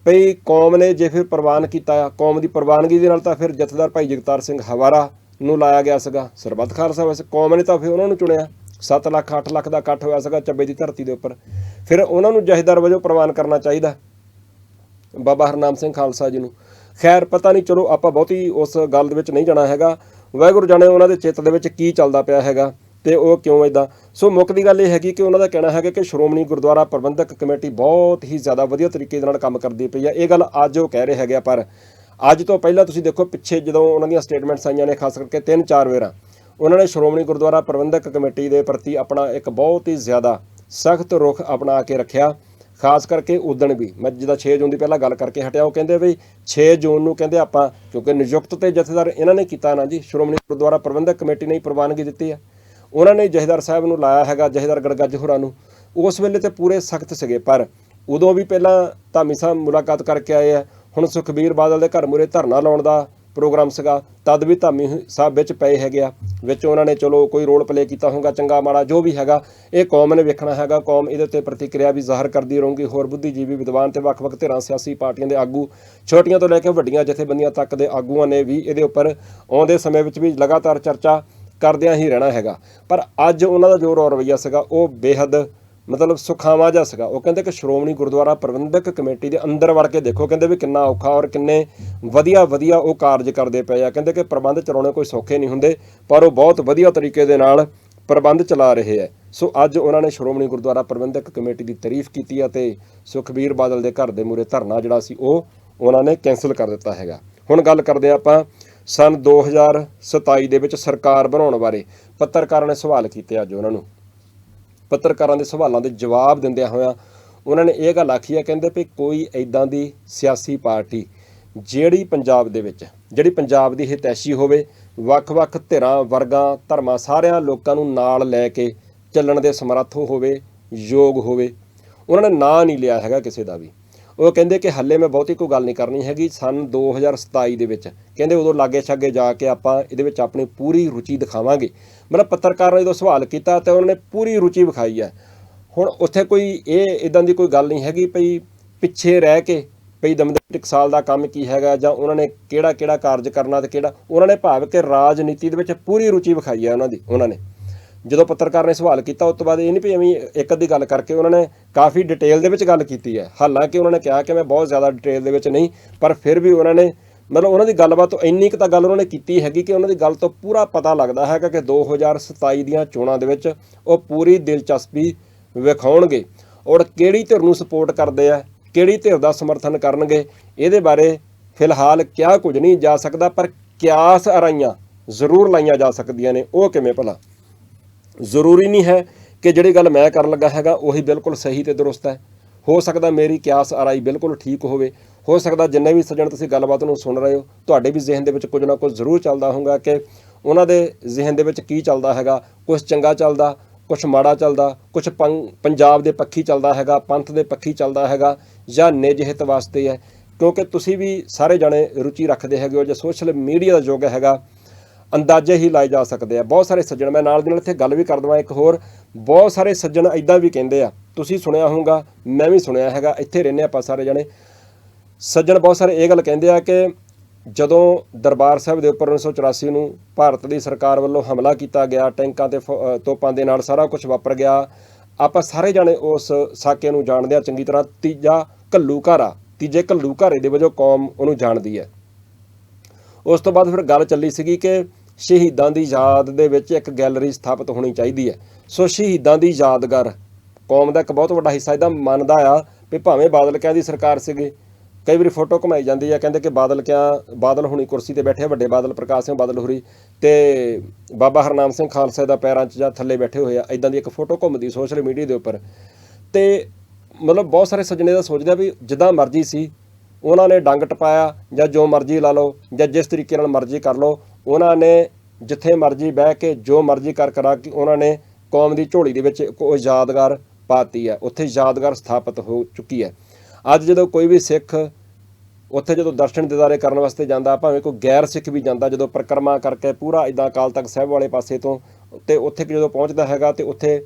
ਵੀ ਕੌਮ ਨੇ ਜੇ ਫਿਰ ਪ੍ਰਵਾਨ ਕੀਤਾ ਆ ਕੌਮ ਦੀ ਪ੍ਰਵਾਨਗੀ ਦੇ ਨਾਲ ਤਾਂ ਫਿਰ ਜਥੇਦਾਰ ਭਾਈ ਜਗਤਾਰ ਸਿੰਘ ਹਵਾਰਾ ਨੂੰ ਲਾਇਆ ਗਿਆ ਸੀਗਾ। ਸਰਬੱਤ ਖਾਲਸਾ ਵੈਸੇ ਕੌਮ ਨੇ ਤਾਂ ਫਿਰ ਉਹਨਾਂ ਨੂੰ ਚੁਣਿਆ। 7 ਲੱਖ 8 ਲੱਖ ਦਾ ਇਕੱਠ ਹੋਇਆ ਸੀਗਾ ਚੱਬੇ ਦੀ ਧਰਤੀ ਦੇ ਉੱਪਰ। ਫਿਰ ਉਹਨਾਂ ਨੂੰ ਜਥੇਦਾਰ ਵਜੋਂ ਪ੍ਰਵਾਨ ਕਰਨਾ ਚਾਹੀਦਾ। ਬਾਬਾ ਹਰਨਾਮ ਸਿੰਘ ਖਾਲਸਾ ਜੀ ਨੂੰ। ਖੈਰ, ਪਤਾ ਨਹੀਂ ਚਲੋ ਆਪਾਂ ਬਹੁਤੀ ਉਸ ਗੱਲ ਦੇ ਵਿੱਚ ਨਹੀਂ ਜਾਣਾ ਹੈਗਾ। ਵਾਹਿਗੁਰੂ ਜਾਣੇ ਉਹਨਾਂ ਦੇ ਚਿੱਤ ਦੇ ਵਿੱਚ ਕੀ ਚੱਲਦਾ ਪਿਆ ਹੈਗਾ। ਤੇ ਉਹ ਕਿਉਂ ਇਦਾਂ ਸੋ ਮੁੱਖ ਦੀ ਗੱਲ ਇਹ ਹੈਗੀ ਕਿ ਉਹਨਾਂ ਦਾ ਕਹਿਣਾ ਹੈਗਾ ਕਿ ਸ਼੍ਰੋਮਣੀ ਗੁਰਦੁਆਰਾ ਪ੍ਰਬੰਧਕ ਕਮੇਟੀ ਬਹੁਤ ਹੀ ਜ਼ਿਆਦਾ ਵਧੀਆ ਤਰੀਕੇ ਦੇ ਨਾਲ ਕੰਮ ਕਰਦੀ ਪਈ ਹੈ ਇਹ ਗੱਲ ਅੱਜ ਉਹ ਕਹਿ ਰਹੇ ਹੈਗੇ ਆ, ਪਰ ਅੱਜ ਤੋਂ ਪਹਿਲਾਂ ਤੁਸੀਂ ਦੇਖੋ, ਪਿੱਛੇ ਜਦੋਂ ਉਹਨਾਂ ਦੀਆਂ ਸਟੇਟਮੈਂਟਸ ਆਈਆਂ ਨੇ, ਖਾਸ ਕਰਕੇ ਤਿੰਨ ਚਾਰ ਵਾਰਾਂ, ਉਹਨਾਂ ਨੇ ਸ਼੍ਰੋਮਣੀ ਗੁਰਦੁਆਰਾ ਪ੍ਰਬੰਧਕ ਕਮੇਟੀ ਦੇ ਪ੍ਰਤੀ ਆਪਣਾ ਇੱਕ ਬਹੁਤ ਹੀ ਜ਼ਿਆਦਾ ਸਖਤ ਰੁਖ ਅਪਣਾ ਕੇ ਰੱਖਿਆ। ਖਾਸ ਕਰਕੇ ਉਦਣ ਵੀ, ਮੈਂ ਜਿਹਦਾ 6 ਜੂਨ ਦੀ ਪਹਿਲਾਂ ਗੱਲ ਕਰਕੇ ਹਟਿਆ, ਉਹ ਕਹਿੰਦੇ ਵੀ 6 ਜੂਨ ਨੂੰ ਕਹਿੰਦੇ ਆਪਾਂ, ਕਿਉਂਕਿ ਨਿਯੁਕਤ ਤੇ ਜਥੇਦਾਰ ਇਹਨਾਂ ਨੇ ਕੀਤਾ ਨਾ ਜੀ, ਸ਼੍ਰੋਮਣੀ ਗੁਰਦੁਆਰਾ ਪ੍ਰਬੰਧਕ ਕਮੇਟੀ ਨੇ ਹੀ ਪ੍ਰਵਾਨਗੀ ਦਿੱਤੀ ਹੈ ਉਹਨਾਂ ਨੇ ਜਥੇਦਾਰ ਸਾਹਿਬ ਨੂੰ ਲਾਇਆ ਹੈਗਾ ਜਥੇਦਾਰ ਗੜਗੱਜ ਹੋਰਾਂ ਨੂੰ। ਉਸ ਵੇਲੇ ਤੇ ਪੂਰੇ ਸਖਤ ਸੀਗੇ, ਪਰ ਉਦੋਂ ਵੀ ਪਹਿਲਾਂ ਧਾਮੀ ਸਾਹਿਬ ਮੁਲਾਕਾਤ ਕਰਕੇ ਆਏ ਆ। ਹੁਣ ਸੁਖਬੀਰ ਬਾਦਲ ਦੇ ਘਰ ਮੂਰੇ ਧਰਨਾ ਲਾਉਣ ਦਾ ਪ੍ਰੋਗਰਾਮ ਸੀਗਾ, ਤਦ ਵੀ ਧਾਮੀ ਸਾਹਿਬ ਵਿੱਚ ਪਏ ਹੈਗੇ ਆ। ਵਿੱਚ ਉਹਨਾਂ ਨੇ, ਚਲੋ, ਕੋਈ ਰੋਲ ਪਲੇ ਕੀਤਾ ਹੋਊਗਾ, ਚੰਗਾ ਮਾੜਾ ਜੋ ਵੀ ਹੈਗਾ, ਇਹ ਕੌਮ ਨੇ ਵੇਖਣਾ ਹੈਗਾ। ਕੌਮ ਇਹਦੇ ਉੱਤੇ ਪ੍ਰਤੀਕਿਰਿਆ ਵੀ ਜ਼ਾਹਰ ਕਰਦੀ ਰਹੂਗੀ। ਹੋਰ ਬੁੱਧੀਜੀਵੀ ਵਿਦਵਾਨ ਤੇ ਵੱਖ-ਵੱਖ ਧਿਰਾਂ, ਸਿਆਸੀ ਪਾਰਟੀਆਂ ਦੇ ਆਗੂ, ਛੋਟੀਆਂ ਤੋਂ ਲੈ ਕੇ ਵੱਡੀਆਂ ਜਥੇਬੰਦੀਆਂ ਤੱਕ ਦੇ ਆਗੂਆਂ ਨੇ ਵੀ ਇਹਦੇ ਉੱਪਰ ਆਉਂਦੇ ਸਮੇਂ ਵਿੱਚ ਵੀ ਲਗਾਤਾਰ ਚਰਚਾ ਕਰਦਿਆਂ ਹੀ ਰਹਿਣਾ ਹੈਗਾ। ਪਰ ਅੱਜ ਉਹਨਾਂ ਦਾ ਜੋ ਰੌ ਰਵਈਆ ਸੀਗਾ, ਉਹ ਬੇਹੱਦ ਮਤਲਬ ਸੁਖਾਵਾਂ ਜਿਹਾ ਸੀਗਾ। ਉਹ ਕਹਿੰਦੇ ਕਿ ਸ਼੍ਰੋਮਣੀ ਗੁਰਦੁਆਰਾ ਪ੍ਰਬੰਧਕ ਕਮੇਟੀ ਦੇ ਅੰਦਰ ਵੜ ਕੇ ਦੇਖੋ, ਕਹਿੰਦੇ ਵੀ ਕਿੰਨਾ ਔਖਾ ਔਰ ਕਿੰਨੇ ਵਧੀਆ ਵਧੀਆ ਉਹ ਕਾਰਜ ਕਰਦੇ ਪਏ ਆ। ਕਹਿੰਦੇ ਕਿ ਪ੍ਰਬੰਧ ਚਲਾਉਣੇ ਕੋਈ ਸੌਖੇ ਨਹੀਂ ਹੁੰਦੇ, ਪਰ ਉਹ ਬਹੁਤ ਵਧੀਆ ਤਰੀਕੇ ਦੇ ਨਾਲ ਪ੍ਰਬੰਧ ਚਲਾ ਰਹੇ ਹੈ ਸੋ ਅੱਜ ਉਹਨਾਂ ਨੇ ਸ਼੍ਰੋਮਣੀ ਗੁਰਦੁਆਰਾ ਪ੍ਰਬੰਧਕ ਕਮੇਟੀ ਦੀ ਤਾਰੀਫ ਕੀਤੀ ਆ ਅਤੇ ਸੁਖਬੀਰ ਬਾਦਲ ਦੇ ਘਰ ਦੇ ਮੂਰੇ ਧਰਨਾ ਜਿਹੜਾ ਸੀ, ਉਹ ਉਹਨਾਂ ਨੇ ਕੈਨਸਲ ਕਰ ਦਿੱਤਾ ਹੈਗਾ। ਹੁਣ ਗੱਲ ਕਰਦੇ ਹਾਂ ਆਪਾਂ ਸਨ 2027 ਦੇ ਵਿੱਚ ਸਰਕਾਰ ਬਣਾਉਣ ਬਾਰੇ ਪੱਤਰਕਾਰਾਂ ਨੇ ਸਵਾਲ ਕੀਤੇ ਅੱਜ ਉਹਨਾਂ ਨੂੰ। ਪੱਤਰਕਾਰਾਂ ਦੇ ਸਵਾਲਾਂ ਦੇ ਜਵਾਬ ਦਿੰਦਿਆਂ ਹੋਇਆਂ ਉਹਨਾਂ ਨੇ ਇਹ ਗੱਲ ਆਖੀ ਹੈ, ਕਹਿੰਦੇ ਵੀ ਕੋਈ ਐਦਾਂ ਦੀ ਸਿਆਸੀ ਪਾਰਟੀ ਜਿਹੜੀ ਪੰਜਾਬ ਦੇ ਵਿੱਚ, ਜਿਹੜੀ ਪੰਜਾਬ ਦੀ ਹਿਤੈਸ਼ੀ ਹੋਵੇ, ਵੱਖ-ਵੱਖ ਧਿਰਾਂ, ਵਰਗਾਂ, ਧਰਮਾਂ ਸਾਰਿਆਂ ਲੋਕਾਂ ਨੂੰ ਨਾਲ ਲੈ ਕੇ ਚੱਲਣ ਦੇ ਸਮਰੱਥ ਹੋਵੇ, ਯੋਗ ਹੋਵੇ, ਉਹਨਾਂ ਨੇ ਨਾਂ ਨਹੀਂ ਲਿਆ ਹੈਗਾ ਕਿਸੇ ਦਾ ਵੀ। ਉਹ ਕਹਿੰਦੇ ਕਿ ਹੱਲੇ ਮੈਂ ਬਹੁਤੀ ਕੋਈ ਗੱਲ ਨਹੀਂ ਕਰਨੀ ਹੈਗੀ ਸਨ 2027 ਦੇ ਵਿੱਚ। ਕਹਿੰਦੇ ਉਦੋਂ ਲਾਗੇ ਛਾਗੇ ਜਾ ਕੇ ਆਪਾਂ ਇਹਦੇ ਵਿੱਚ ਆਪਣੀ ਪੂਰੀ ਰੁਚੀ ਦਿਖਾਵਾਂਗੇ। ਮਤਲਬ ਪੱਤਰਕਾਰਾਂ ਨੇ ਜਦੋਂ ਸਵਾਲ ਕੀਤਾ ਤੇ ਉਹਨਾਂ ਨੇ ਪੂਰੀ ਰੁਚੀ ਵਿਖਾਈ ਹੈ। ਹੁਣ ਉੱਥੇ ਕੋਈ ਇਹ ਇਦਾਂ ਦੀ ਕੋਈ ਗੱਲ ਨਹੀਂ ਹੈਗੀ ਭਈ ਪਿੱਛੇ ਰਹਿ ਕੇ ਭਈ ਦਮਦਮੀ ਸਾਲ ਦਾ ਕੰਮ ਕੀ ਹੈਗਾ ਜਾਂ ਉਹਨਾਂ ਨੇ ਕਿਹੜਾ ਕਿਹੜਾ ਕਾਰਜ ਕਰਨਾ ਤੇ ਕਿਹੜਾ। ਉਹਨਾਂ ਨੇ ਭਾਵ ਕਿ ਰਾਜਨੀਤੀ ਦੇ ਵਿੱਚ ਪੂਰੀ ਰੁਚੀ ਵਿਖਾਈ ਹੈ ਉਹਨਾਂ ਦੀ, ਉਹਨਾਂ ਨੇ। ਜਦੋਂ ਪੱਤਰਕਾਰ ਨੇ ਸਵਾਲ ਕੀਤਾ, ਉਸ ਤੋਂ ਬਾਅਦ ਇਹ ਨਹੀਂ ਵੀ ਐਵੇਂ ਇੱਕ ਅੱਧੀ ਗੱਲ ਕਰਕੇ ਉਹਨਾਂ ਨੇ ਕਾਫੀ ਡਿਟੇਲ ਦੇ ਵਿੱਚ ਗੱਲ ਕੀਤੀ ਹੈ। ਹਾਲਾਂਕਿ ਉਹਨਾਂ ਨੇ ਕਿਹਾ ਕਿ ਮੈਂ ਬਹੁਤ ਜ਼ਿਆਦਾ ਡਿਟੇਲ ਦੇ ਵਿੱਚ ਨਹੀਂ, ਪਰ ਫਿਰ ਵੀ ਉਹਨਾਂ ਨੇ ਮਤਲਬ ਉਹਨਾਂ ਦੀ ਗੱਲਬਾਤ ਤੋਂ ਇੰਨੀ ਕੁ ਤਾਂ ਗੱਲ ਉਹਨਾਂ ਨੇ ਕੀਤੀ ਹੈਗੀ ਕਿ ਉਹਨਾਂ ਦੀ ਗੱਲ ਤੋਂ ਪੂਰਾ ਪਤਾ ਲੱਗਦਾ ਹੈਗਾ ਕਿ 2027 ਦੀਆਂ ਚੋਣਾਂ ਦੇ ਵਿੱਚ ਉਹ ਪੂਰੀ ਦਿਲਚਸਪੀ ਵਿਖਾਉਣਗੇ। ਔਰ ਕਿਹੜੀ ਧਿਰ ਨੂੰ ਸਪੋਰਟ ਕਰਦੇ ਆ, ਕਿਹੜੀ ਧਿਰ ਦਾ ਸਮਰਥਨ ਕਰਨਗੇ, ਇਹਦੇ ਬਾਰੇ ਫਿਲਹਾਲ ਕਿਆ ਕੁਝ ਨਹੀਂ ਜਾ ਸਕਦਾ, ਪਰ ਕਿਆਸ ਅਰਾਈਆਂ ਜ਼ਰੂਰ ਲਾਈਆਂ ਜਾ ਸਕਦੀਆਂ ਨੇ। ਉਹ ਕਿਵੇਂ ਭਲਾ? ਜ਼ਰੂਰੀ ਨਹੀਂ ਹੈ ਕਿ ਜਿਹੜੀ ਗੱਲ ਮੈਂ ਕਰਨ ਲੱਗਾ ਹੈਗਾ, ਉਹੀ ਬਿਲਕੁਲ ਸਹੀ ਤੇ ਦਰੁਸਤ ਹੈ। ਹੋ ਸਕਦਾ ਮੇਰੀ ਕਿਆਸ ਆਰਾਈ ਬਿਲਕੁਲ ਠੀਕ ਹੋਵੇ। ਹੋ ਸਕਦਾ ਜਿੰਨੇ ਵੀ ਸੱਜਣ ਤੁਸੀਂ ਗੱਲਬਾਤ ਨੂੰ ਸੁਣ ਰਹੇ ਹੋ, ਤੁਹਾਡੇ ਵੀ ਜ਼ਿਹਨ ਦੇ ਵਿੱਚ ਕੁਝ ਨਾ ਕੁਝ ਜ਼ਰੂਰ ਚੱਲਦਾ ਹੋਊਗਾ ਕਿ ਉਹਨਾਂ ਦੇ ਜ਼ਿਹਨ ਦੇ ਵਿੱਚ ਕੀ ਚੱਲਦਾ ਹੈਗਾ। ਕੁਝ ਚੰਗਾ ਚੱਲਦਾ ਕੁਝ ਮਾੜਾ ਚੱਲਦਾ ਕੁਝ ਪੰਜਾਬ ਦੇ ਪੱਖੀ ਚੱਲਦਾ ਹੈਗਾ, ਪੰਥ ਦੇ ਪੱਖੀ ਚੱਲਦਾ ਹੈਗਾ ਜਾਂ ਨਿੱਜ ਹਿੱਤ ਵਾਸਤੇ ਹੈ। ਕਿਉਂਕਿ ਤੁਸੀਂ ਵੀ ਸਾਰੇ ਜਾਣੇ ਰੁਚੀ ਰੱਖਦੇ ਹੈਗੇ ਹੋ ਜਾਂ ਸੋਸ਼ਲ ਮੀਡੀਆ ਦਾ ਯੁੱਗ ਹੈਗਾ। ਅੰਦਾਜ਼ੇ ਹੀ ਲਾਏ ਜਾ ਸਕਦੇ ਆ। ਬਹੁਤ ਸਾਰੇ ਸੱਜਣ, ਮੈਂ ਨਾਲ ਦੀ ਨਾਲ ਇੱਥੇ ਗੱਲ ਵੀ ਕਰ ਦਵਾਂ ਇੱਕ ਹੋਰ। ਬਹੁਤ ਸਾਰੇ ਸੱਜਣ ਐਦਾਂ ਵੀ ਕਹਿੰਦੇ ਆ, ਤੁਸੀਂ ਸੁਣਿਆ ਹੋਊਗਾ, ਮੈਂ ਵੀ ਸੁਣਿਆ ਹੈਗਾ, ਇੱਥੇ ਰਹਿੰਦੇ ਆਪਾਂ ਸਾਰੇ ਜਣੇ। ਸੱਜਣ ਬਹੁਤ ਸਾਰੇ ਇਹ ਗੱਲ ਕਹਿੰਦੇ ਆ ਕਿ ਜਦੋਂ ਦਰਬਾਰ ਸਾਹਿਬ ਦੇ ਉੱਪਰ 1984 ਨੂੰ ਭਾਰਤ ਦੀ ਸਰਕਾਰ ਵੱਲੋਂ ਹਮਲਾ ਕੀਤਾ ਗਿਆ, ਟੈਂਕਾਂ ਤੇ ਫੌ- ਤੋਪਾਂ ਦੇ ਨਾਲ ਸਾਰਾ ਕੁਝ ਵਾਪਰ ਗਿਆ, ਆਪਾਂ ਸਾਰੇ ਜਾਣੇ ਉਸ ਸਾਕੇ ਨੂੰ ਜਾਣਦੇ ਆ ਚੰਗੀ ਤਰ੍ਹਾਂ। ਤੀਜਾ ਕੱਲੂ ਘਾਰਾ, ਤੀਜੇ ਕੱਲੂ ਘਾਰੇ ਦੇ ਵਜੋਂ ਕੌਮ ਉਹਨੂੰ ਜਾਣਦੀ ਹੈ। ਉਸ ਤੋਂ ਬਾਅਦ ਫਿਰ ਗੱਲ ਚੱਲੀ ਸੀਗੀ ਕਿ ਸ਼ਹੀਦਾਂ ਦੀ ਯਾਦ ਦੇ ਵਿੱਚ ਇੱਕ ਗੈਲਰੀ ਸਥਾਪਿਤ ਹੋਣੀ ਚਾਹੀਦੀ ਹੈ। ਸੋ ਸ਼ਹੀਦਾਂ ਦੀ ਯਾਦਗਾਰ ਕੌਮ ਦਾ ਇੱਕ ਬਹੁਤ ਵੱਡਾ ਹਿੱਸਾ ਇਹਦਾ ਮੰਨਦਾ ਆ ਵੀ ਭਾਵੇਂ ਬਾਦਲ ਕਿਆਂ ਦੀ ਸਰਕਾਰ ਸੀਗੀ, ਕਈ ਵਾਰੀ ਫੋਟੋ ਘੁਮਾਈ ਜਾਂਦੀ ਆ, ਕਹਿੰਦੇ ਕਿ ਬਾਦਲ ਕਿਆਂ, ਬਾਦਲ ਹੁਣੀ ਕੁਰਸੀ ਤੇ ਬੈਠੇ ਵੱਡੇ ਬਾਦਲ ਪ੍ਰਕਾਸ਼ ਸਿੰਘ ਬਾਦਲ ਹੋਰੀ ਤੇ ਬਾਬਾ ਹਰਨਾਮ ਸਿੰਘ ਖਾਲਸਾ ਦਾ ਪੈਰਾਂ 'ਚ ਜਾਂ ਥੱਲੇ ਬੈਠੇ ਹੋਏ ਆ ਇਦਾਂ ਦੀ ਇੱਕ ਫੋਟੋ ਘੁੰਮਦੀ ਸੋਸ਼ਲ ਮੀਡੀਆ ਦੇ ਉੱਪਰ। ਤੇ ਮਤਲਬ ਬਹੁਤ ਸਾਰੇ ਸੱਜਣੇ ਦਾ ਸੋਚਦੇ ਆ ਵੀ ਜਿੱਦਾਂ ਮਰਜ਼ੀ ਸੀ, ਉਹਨਾਂ ਨੇ ਡੰਗ ਟਪਾਇਆ ਜਾਂ ਜੋ ਮਰਜ਼ੀ ਲਾ ਲਓ ਜਾਂ ਜਿਸ ਤਰੀਕੇ ਨਾਲ ਮਰਜ਼ੀ ਕਰ ਲਓ ਉਹਨਾਂ ਨੇ ਜਿੱਥੇ ਮਰਜ਼ੀ ਬਹਿ ਕੇ ਜੋ ਮਰਜ਼ੀ ਕਰ ਕਰਾ ਕਿ ਉਹਨਾਂ ਨੇ ਕੌਮ ਦੀ ਝੋਲੀ ਦੇ ਵਿੱਚ ਕੋਈ ਯਾਦਗਾਰ ਪਾਤੀ ਹੈ। ਉੱਥੇ ਯਾਦਗਾਰ ਸਥਾਪਿਤ ਹੋ ਚੁੱਕੀ ਹੈ। ਅੱਜ ਜਦੋਂ ਕੋਈ ਵੀ ਸਿੱਖ ਉੱਥੇ ਜਦੋਂ ਦਰਸ਼ਨ ਦਿਦਾਰੇ ਕਰਨ ਵਾਸਤੇ ਜਾਂਦਾ, ਭਾਵੇਂ ਕੋਈ ਗੈਰ ਸਿੱਖ ਵੀ ਜਾਂਦਾ, ਜਦੋਂ ਪਰਿਕਰਮਾ ਕਰਕੇ ਪੂਰਾ ਇਦਾਂ ਅਕਾਲ ਤਖਤ ਸਾਹਿਬ ਵਾਲੇ ਪਾਸੇ ਤੋਂ ਤੇ ਉੱਥੇ ਜਦੋਂ ਪਹੁੰਚਦਾ ਹੈਗਾ ਤੇ ਉੱਥੇ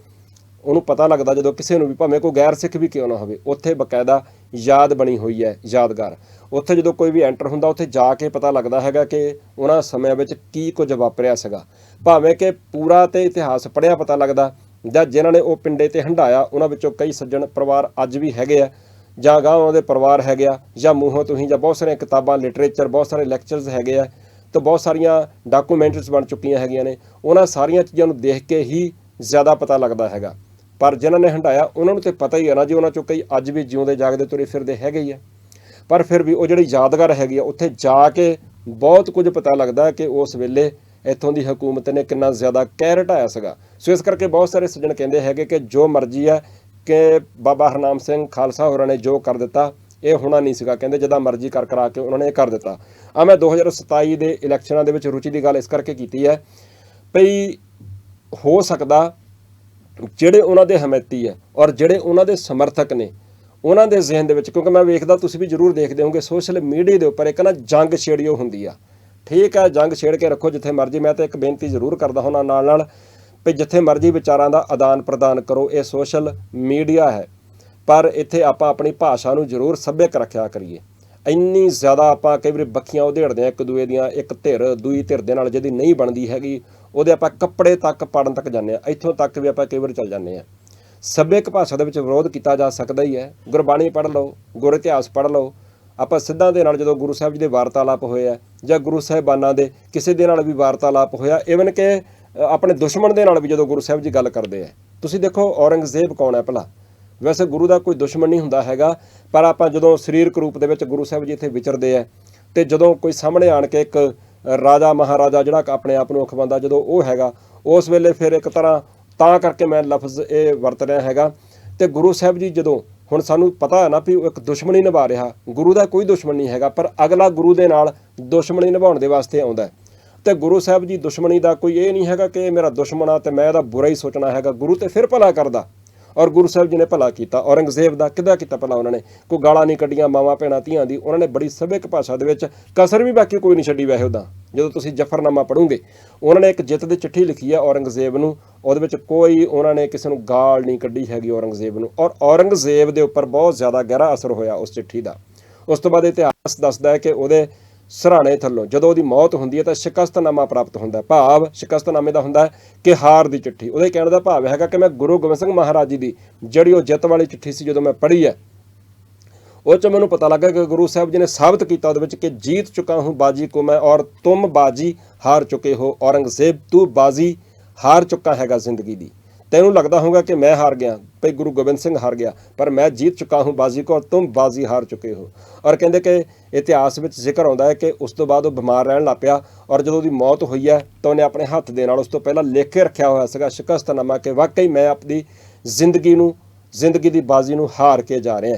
ਉਹਨੂੰ ਪਤਾ ਲੱਗਦਾ ਜਦੋਂ ਕਿਸੇ ਨੂੰ ਵੀ, ਭਾਵੇਂ ਕੋਈ ਗੈਰ ਸਿੱਖ ਵੀ ਕਿਉਂ ਨਾ ਹੋਵੇ, ਉੱਥੇ ਬਕਾਇਦਾ ਯਾਦ ਬਣੀ ਹੋਈ ਹੈ, ਯਾਦਗਾਰ। ਉੱਥੇ ਜਦੋਂ ਕੋਈ ਵੀ ਐਂਟਰ ਹੁੰਦਾ, ਉੱਥੇ ਜਾ ਕੇ ਪਤਾ ਲੱਗਦਾ ਹੈਗਾ ਕਿ ਉਹਨਾਂ ਸਮਿਆਂ ਵਿੱਚ ਕੀ ਕੁਝ ਵਾਪਰਿਆ ਸੀਗਾ। ਭਾਵੇਂ ਕਿ ਪੂਰਾ ਤੇ ਇਤਿਹਾਸ ਪੜ੍ਹਿਆ ਪਤਾ ਲੱਗਦਾ, ਜਾਂ ਜਿਨ੍ਹਾਂ ਨੇ ਉਹ ਪਿੰਡੇ ਤੇ ਹੰਡਾਇਆ ਉਹਨਾਂ ਵਿੱਚੋਂ ਕਈ ਸੱਜਣ ਪਰਿਵਾਰ ਅੱਜ ਵੀ ਹੈਗੇ ਆ, ਜਾਂ ਗਾਂ ਦੇ ਪਰਿਵਾਰ ਹੈਗੇ ਆ, ਜਾਂ ਮੂੰਹੋਂ ਤੁਸੀਂ, ਜਾਂ ਬਹੁਤ ਸਾਰੀਆਂ ਕਿਤਾਬਾਂ ਲਿਟਰੇਚਰ ਬਹੁਤ ਸਾਰੇ ਲੈਕਚਰਸ ਹੈਗੇ ਆ, ਤੇ ਬਹੁਤ ਸਾਰੀਆਂ ਡਾਕੂਮੈਂਟਰੀਜ਼ ਬਣ ਚੁੱਕੀਆਂ ਹੈਗੀਆਂ ਨੇ, ਉਹਨਾਂ ਸਾਰੀਆਂ ਚੀਜ਼ਾਂ ਨੂੰ ਦੇਖ ਕੇ ਹੀ ਜ਼ਿਆਦਾ ਪਤਾ ਲੱਗਦਾ ਹੈਗਾ। ਪਰ ਜਿਨ੍ਹਾਂ ਨੇ ਹੰਡਾਇਆ ਉਹਨਾਂ ਨੂੰ ਤੇ ਪਤਾ ਹੀ ਹੈ ਨਾ ਜੀ, ਉਹਨਾਂ ਚੋਂ ਕਈ ਅੱਜ ਵੀ ਜਿਉਂਦੇ, ਜਾਗਦੇ, ਤੁਰੇ ਫਿਰਦੇ ਹੈਗੇ ਹੀ ਆ। ਪਰ ਫਿਰ ਵੀ ਉਹ ਜਿਹੜੀ ਯਾਦਗਾਰ ਹੈਗੀ ਆ, ਉੱਥੇ ਜਾ ਕੇ ਬਹੁਤ ਕੁਝ ਪਤਾ ਲੱਗਦਾ ਕਿ ਉਸ ਵੇਲੇ ਇੱਥੋਂ ਦੀ ਹਕੂਮਤ ਨੇ ਕਿੰਨਾ ਜ਼ਿਆਦਾ ਕਹਿਰ ਢਾਇਆ ਸੀਗਾ। ਸੋ ਇਸ ਕਰਕੇ ਬਹੁਤ ਸਾਰੇ ਸੱਜਣ ਕਹਿੰਦੇ ਹੈਗੇ ਕਿ ਜੋ ਮਰਜ਼ੀ ਹੈ ਕਿ ਬਾਬਾ ਹਰਨਾਮ ਸਿੰਘ ਖਾਲਸਾ ਹੋਰਾਂ ਨੇ ਜੋ ਕਰ ਦਿੱਤਾ, ਇਹ ਹੋਣਾ ਨਹੀਂ ਸੀਗਾ। ਕਹਿੰਦੇ ਜਦਾਂ ਮਰਜ਼ੀ ਕਰ ਕਰਾ ਕੇ ਉਹਨਾਂ ਨੇ ਇਹ ਕਰ ਦਿੱਤਾ। ਆ ਮੈਂ 2027 ਦੇ ਇਲੈਕਸ਼ਨਾਂ ਦੇ ਵਿੱਚ ਰੁਚੀ ਦੀ ਗੱਲ ਇਸ ਕਰਕੇ ਕੀਤੀ ਹੈ, ਭਈ ਹੋ ਸਕਦਾ ਜਿਹੜੇ ਉਹਨਾਂ ਦੇ ਹਮਾਇਤੀ ਹੈ ਔਰ ਜਿਹੜੇ ਉਹਨਾਂ ਦੇ ਸਮਰਥਕ ਨੇ, ਉਹਨਾਂ ਦੇ ਜ਼ਿਹਨ ਦੇ ਵਿੱਚ, ਕਿਉਂਕਿ ਮੈਂ ਵੇਖਦਾ ਤੁਸੀਂ ਵੀ ਜ਼ਰੂਰ ਦੇਖਦੇ ਹੋਗੇ ਸੋਸ਼ਲ ਮੀਡੀਆ ਦੇ ਉੱਪਰ ਇੱਕ ਨਾ ਜੰਗ ਛੇੜਿਓ ਹੁੰਦੀ ਆ। ਠੀਕ ਹੈ ਜੰਗ ਛੇੜ ਕੇ ਰੱਖੋ ਜਿੱਥੇ ਮਰਜ਼ੀ, ਮੈਂ ਤਾਂ ਇੱਕ ਬੇਨਤੀ ਜ਼ਰੂਰ ਕਰਦਾ ਹਾਂ ਨਾਲ ਨਾਲ ਵੀ ਜਿੱਥੇ ਮਰਜ਼ੀ ਵਿਚਾਰਾਂ ਦਾ ਆਦਾਨ ਪ੍ਰਦਾਨ ਕਰੋ, ਇਹ ਸੋਸ਼ਲ ਮੀਡੀਆ ਹੈ। ਪਰ ਇੱਥੇ ਆਪਾਂ ਆਪਣੀ ਭਾਸ਼ਾ ਨੂੰ ਜ਼ਰੂਰ ਸੱਭਿਅਕ ਰੱਖਿਆ ਕਰੀਏ। ਇੰਨੀ ਜ਼ਿਆਦਾ ਆਪਾਂ ਕਈ ਵਾਰੀ ਬੱਖੀਆਂ ਉਧੇੜਦੇ ਆ ਇੱਕ ਦੂਏ ਦੀਆਂ, ਇੱਕ ਧਿਰ, ਦੂਈ ਧਿਰ ਦੇ ਨਾਲ ਜਿਹਦੀ ਨਹੀਂ ਬਣਦੀ ਹੈਗੀ, ਉਹਦੇ ਆਪਾਂ ਕੱਪੜੇ ਤੱਕ ਪਾੜਨ ਤੱਕ ਜਾਂਦੇ ਆ ਇੱਥੋਂ ਤੱਕ ਵੀ ਆਪਾਂ ਕਈ ਵਾਰੀ ਚੱਲ ਜਾਂਦੇ ਆ ਸੱਭਿਅਕ ਭਾਸ਼ਾ ਦੇ ਵਿੱਚ ਵਿਰੋਧ ਕੀਤਾ ਜਾ ਸਕਦਾ ਹੀ ਹੈ। ਗੁਰਬਾਣੀ ਪੜ੍ਹ ਲਓ, ਗੁਰ ਇਤਿਹਾਸ ਪੜ੍ਹ ਲਓ, ਆਪਾਂ ਸਿੱਧਾਂ ਦੇ ਨਾਲ ਜਦੋਂ ਗੁਰੂ ਸਾਹਿਬ ਜੀ ਦੇ ਵਾਰਤਾਲਾਪ ਹੋਏ ਆ, ਜਾਂ ਗੁਰੂ ਸਾਹਿਬਾਨਾਂ ਦੇ ਕਿਸੇ ਦੇ ਨਾਲ ਵੀ ਵਾਰਤਾਲਾਪ ਹੋਇਆ ਇਵਨ ਕਿ ਆਪਣੇ ਦੁਸ਼ਮਣ ਦੇ ਨਾਲ ਵੀ ਜਦੋਂ ਗੁਰੂ ਸਾਹਿਬ ਜੀ ਗੱਲ ਕਰਦੇ ਆ। ਤੁਸੀਂ ਦੇਖੋ ਔਰੰਗਜ਼ੇਬ ਕੌਣ ਹੈ ਭਲਾ? ਵੈਸੇ ਗੁਰੂ ਦਾ ਕੋਈ ਦੁਸ਼ਮਣ ਨਹੀਂ ਹੁੰਦਾ ਹੈਗਾ, ਪਰ ਆਪਾਂ ਜਦੋਂ ਸਰੀਰਕ ਰੂਪ ਦੇ ਵਿੱਚ ਗੁਰੂ ਸਾਹਿਬ ਜੀ ਇੱਥੇ ਵਿਚਰਦੇ ਆ, ਤੇ ਜਦੋਂ ਕੋਈ ਸਾਹਮਣੇ ਆਣ ਕੇ ਇੱਕ ਰਾਜਾ ਮਹਾਰਾਜਾ ਜਿਹੜਾ ਆਪਣੇ ਆਪ ਨੂੰ ਅਖਵਾਉਂਦਾ, ਜਦੋਂ ਉਹ ਹੈਗਾ, ਉਸ ਵੇਲੇ ਫਿਰ ਇੱਕ ਤਰ੍ਹਾਂ ਤਾਂ ਕਰਕੇ ਮੈਂ ਲਫ਼ਜ਼ ਇਹ ਵਰਤ ਰਿਹਾ ਹੈਗਾ, ਤੇ ਗੁਰੂ ਸਾਹਿਬ ਜੀ ਜਦੋਂ ਹੁਣ ਸਾਨੂੰ ਪਤਾ ਹੈ ਨਾ ਵੀ ਉਹ ਇੱਕ ਦੁਸ਼ਮਣੀ ਨਿਭਾ ਰਿਹਾ, ਗੁਰੂ ਦਾ ਕੋਈ ਦੁਸ਼ਮਣ ਨਹੀਂ ਹੈਗਾ, ਪਰ ਅਗਲਾ ਗੁਰੂ ਦੇ ਨਾਲ ਦੁਸ਼ਮਣੀ ਨਿਭਾਉਣ ਦੇ ਵਾਸਤੇ ਆਉਂਦਾ ਹੈ। ਤੇ ਗੁਰੂ ਸਾਹਿਬ ਜੀ ਦੁਸ਼ਮਣੀ ਦਾ ਕੋਈ ਇਹ ਨਹੀਂ ਹੈਗਾ ਕਿ ਇਹ ਮੇਰਾ ਦੁਸ਼ਮਣ ਆ ਤੇ ਮੈਂ ਇਹਦਾ ਬੁਰਾ ਹੀ ਸੋਚਣਾ ਹੈਗਾ, ਗੁਰੂ ਤੇ ਫਿਰ ਭਲਾ ਕਰਦਾ। ਔਰ ਗੁਰੂ ਸਾਹਿਬ ਜੀ ਨੇ ਭਲਾ ਕੀਤਾ, ਔਰੰਗਜ਼ੇਬ ਦਾ ਕਿੱਦਾਂ ਕੀਤਾ ਭਲਾ ਉਹਨਾਂ ਨੇ? ਕੋਈ ਗਾਲਾਂ ਨਹੀਂ ਕੱਢੀਆਂ, ਮਾਵਾਂ ਭੈਣਾਂ ਧੀਆਂ ਦੀ, ਉਹਨਾਂ ਨੇ ਬੜੀ ਸਭਿਅਕ ਭਾਸ਼ਾ ਦੇ ਵਿੱਚ ਕਸਰ ਵੀ ਬਾਕੀ ਕੋਈ ਨਹੀਂ ਛੱਡੀ ਵੈਸੇ ਉਹਦਾ। ਜਦੋਂ ਤੁਸੀਂ ਜਫਰਨਾਮਾ ਪੜੋਗੇ ਉਹਨਾਂ ਨੇ ਇੱਕ ਜਿੱਤ ਦੀ ਚਿੱਠੀ ਲਿਖੀ ਹੈ ਔਰੰਗਜ਼ੇਬ ਨੂੰ, ਉਹਦੇ ਵਿੱਚ ਕੋਈ ਉਹਨਾਂ ਨੇ ਕਿਸੇ ਨੂੰ ਗਾਲ ਨਹੀਂ ਕੱਢੀ ਹੈਗੀ ਔਰੰਗਜ਼ੇਬ ਨੂੰ। ਔਰ ਔਰੰਗਜ਼ੇਬ ਦੇ ਉੱਪਰ ਬਹੁਤ ਜ਼ਿਆਦਾ ਗਹਿਰਾ ਅਸਰ ਹੋਇਆ ਉਸ ਚਿੱਠੀ ਦਾ। ਉਸ ਤੋਂ ਬਾਅਦ ਇਤਿਹਾਸ ਦੱਸਦਾ ਹੈ ਕਿ ਉਹਦੇ ਸਰਾਣੇ ਥੱਲੋਂ। ਜਦੋਂ ਉਹਦੀ ਮੌਤ ਹੁੰਦੀ ਹੈ ਤਾਂ ਸ਼ਿਕਸਤਨਾਮਾ ਪ੍ਰਾਪਤ ਹੁੰਦਾ। ਭਾਵ ਸ਼ਿਕਸਤਨਾਮੇ ਦਾ ਹੁੰਦਾ ਕਿ ਹਾਰ ਦੀ ਚਿੱਠੀ। ਉਹਦੇ ਕਹਿਣ ਦਾ ਭਾਵ ਹੈਗਾ ਕਿ ਮੈਂ ਗੁਰੂ ਗੋਬਿੰਦ ਸਿੰਘ ਮਹਾਰਾਜ ਜੀ ਦੀ ਜਿਹੜੀ ਉਹ ਜਿੱਤ ਵਾਲੀ ਚਿੱਠੀ ਸੀ ਜਦੋਂ ਮੈਂ ਪੜ੍ਹੀ ਹੈ, ਉਹ ਚ ਮੈਨੂੰ ਪਤਾ ਲੱਗਾ ਕਿ ਗੁਰੂ ਸਾਹਿਬ ਜੀ ਨੇ ਸਾਬਤ ਕੀਤਾ ਉਹਦੇ ਵਿੱਚ ਕਿ ਜੀਤ ਚੁੱਕਾ ਹੂੰ ਬਾਜੀ ਕੋ ਮੈਂ ਔਰ ਤੁਮ ਬਾਜੀ ਹਾਰ ਚੁੱਕੇ ਹੋ ਔਰੰਗਜ਼ੇਬ, ਤੂੰ ਬਾਜੀ ਹਾਰ ਚੁੱਕਾ ਹੈਗਾ ਜ਼ਿੰਦਗੀ ਦੀ। ਤੈਨੂੰ ਲੱਗਦਾ ਹੋਊਗਾ ਕਿ ਮੈਂ ਹਾਰ ਗਿਆ, ਭਈ ਗੁਰੂ ਗੋਬਿੰਦ ਸਿੰਘ ਹਾਰ ਗਿਆ, ਪਰ ਮੈਂ ਜੀਤ ਚੁੱਕਾ ਹੂੰ ਬਾਜੀ ਕੋ ਔਰ ਤੁਮ ਬਾਜੀ ਹਾਰ ਚੁੱਕੇ ਹੋ। ਔਰ ਕਹਿੰਦੇ ਕਿ ਇਤਿਹਾਸ ਵਿੱਚ ਜ਼ਿਕਰ ਆਉਂਦਾ ਹੈ ਕਿ ਉਸ ਤੋਂ ਬਾਅਦ ਉਹ ਬਿਮਾਰ ਰਹਿਣ ਲੱਗ ਪਿਆ ਔਰ ਜਦੋਂ ਉਹਦੀ ਮੌਤ ਹੋਈ ਹੈ ਤਾਂ ਉਹਨੇ ਆਪਣੇ ਹੱਥ ਦੇ ਨਾਲ ਉਸ ਤੋਂ ਪਹਿਲਾਂ ਲਿਖ ਕੇ ਰੱਖਿਆ ਹੋਇਆ ਸੀਗਾ ਸ਼ਿਕਸਤਨਾਮਾ ਕਿ ਵਾਕਈ ਮੈਂ ਆਪਣੀ ਜ਼ਿੰਦਗੀ ਨੂੰ, ਜ਼ਿੰਦਗੀ ਦੀ ਬਾਜੀ ਨੂੰ ਹਾਰ ਕੇ ਜਾ ਰਿਹਾ।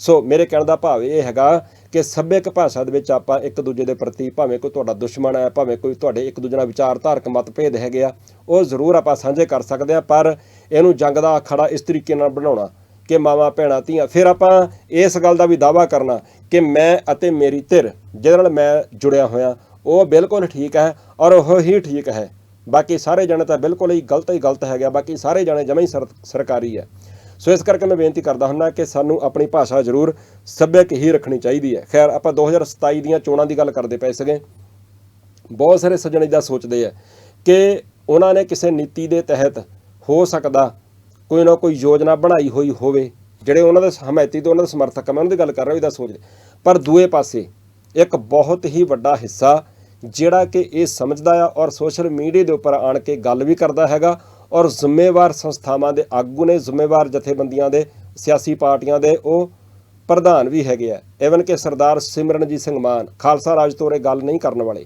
ਸੋ ਮੇਰੇ ਕਹਿਣ ਦਾ ਭਾਵ ਇਹ ਹੈਗਾ ਕਿ ਸੱਭਿਅਕ ਭਾਸ਼ਾ ਦੇ ਵਿੱਚ ਆਪਾਂ ਇੱਕ ਦੂਜੇ ਦੇ ਪ੍ਰਤੀ ਭਾਵੇਂ ਕੋਈ ਤੁਹਾਡਾ ਦੁਸ਼ਮਣ ਹੈ, ਭਾਵੇਂ ਕੋਈ ਤੁਹਾਡੇ ਇੱਕ ਦੂਜੇ ਨਾਲ ਵਿਚਾਰਧਾਰਕ ਮਤਭੇਦ ਹੈਗੇ ਆ, ਉਹ ਜ਼ਰੂਰ ਆਪਾਂ ਸਾਂਝੇ ਕਰ ਸਕਦੇ ਆ, ਪਰ ਇਹਨੂੰ ਜੰਗ ਦਾ ਅਖਾੜਾ ਇਸ ਤਰੀਕੇ ਨਾਲ ਬਣਾਉਣਾ ਕਿ ਮਾਵਾਂ, ਭੈਣਾਂ, ਧੀਆਂ, ਫਿਰ ਆਪਾਂ ਇਸ ਗੱਲ ਦਾ ਵੀ ਦਾਵਾ ਕਰਨਾ ਕਿ ਮੈਂ ਅਤੇ ਮੇਰੀ ਧਿਰ, ਜਿਹਦੇ ਨਾਲ ਮੈਂ ਜੁੜਿਆ ਹੋਇਆ, ਉਹ ਬਿਲਕੁਲ ਠੀਕ ਹੈ ਔਰ ਉਹ ਹੀ ਠੀਕ ਹੈ। ਬਾਕੀ ਸਾਰੇ ਜਣੇ ਤਾਂ ਬਿਲਕੁਲ ਹੀ ਗਲਤ ਹੀ ਗਲਤ ਹੈਗਾ ਬਾਕੀ ਸਾਰੇ ਜਣੇ ਜਮਾਂ ਹੀ ਸਰ- ਸਰਕਾਰੀ ਹੈ। ਸੋ ਇਸ ਕਰਕੇ ਮੈਂ ਬੇਨਤੀ ਕਰਦਾ ਹੁੰਨਾ ਕਿ ਸਾਨੂੰ ਆਪਣੀ ਭਾਸ਼ਾ ਜ਼ਰੂਰ ਸੱਭਿਅਕ ਹੀ ਰੱਖਣੀ ਚਾਹੀਦੀ ਹੈ। ਖੈਰ ਆਪਾਂ 2027 ਦੀਆਂ ਚੋਣਾਂ ਦੀ ਗੱਲ ਕਰਦੇ ਪਏ ਸੀਗੇ। ਬਹੁਤ ਸਾਰੇ ਸੱਜਣ ਇਦਾਂ ਸੋਚਦੇ ਆ ਕਿ ਉਹਨਾਂ ਨੇ ਕਿਸੇ ਨੀਤੀ ਦੇ ਤਹਿਤ ਹੋ ਸਕਦਾ ਕੋਈ ਨਾ ਕੋਈ ਯੋਜਨਾ ਬਣਾਈ ਹੋਈ ਹੋਵੇ ਜਿਹੜੇ ਉਹਨਾਂ ਦੇ ਹਮਾਇਤੀ ਤੋਂ ਉਹਨਾਂ ਦੇ ਸਮਰਥਕ ਆ, ਮੈਂ ਉਹਨਾਂ ਦੀ ਗੱਲ ਕਰ ਰਿਹਾ ਇਹਦਾ ਸੋਚਦੇ। ਪਰ ਦੂਏ ਪਾਸੇ ਇੱਕ ਬਹੁਤ ਹੀ ਵੱਡਾ ਹਿੱਸਾ ਜਿਹੜਾ ਕਿ ਇਹ ਸਮਝਦਾ ਆ ਔਰ ਸੋਸ਼ਲ ਮੀਡੀਆ ਦੇ ਉੱਪਰ ਆਣ ਕੇ ਗੱਲ ਵੀ ਕਰਦਾ ਹੈਗਾ ਔਰ ਜ਼ਿੰਮੇਵਾਰ ਸੰਸਥਾਵਾਂ ਦੇ ਆਗੂ ਨੇ, ਜ਼ਿੰਮੇਵਾਰ ਜਥੇਬੰਦੀਆਂ ਦੇ, ਸਿਆਸੀ ਪਾਰਟੀਆਂ ਦੇ, ਉਹ ਪ੍ਰਧਾਨ ਵੀ ਹੈਗੇ ਆ। ਇਵਨ ਕਿ ਸਰਦਾਰ ਸਿਮਰਨਜੀਤ ਸਿੰਘ ਮਾਨ, ਖਾਲਸਾ ਰਾਜ ਤੋਰੇ ਗੱਲ ਨਹੀਂ ਕਰਨ ਵਾਲੇ,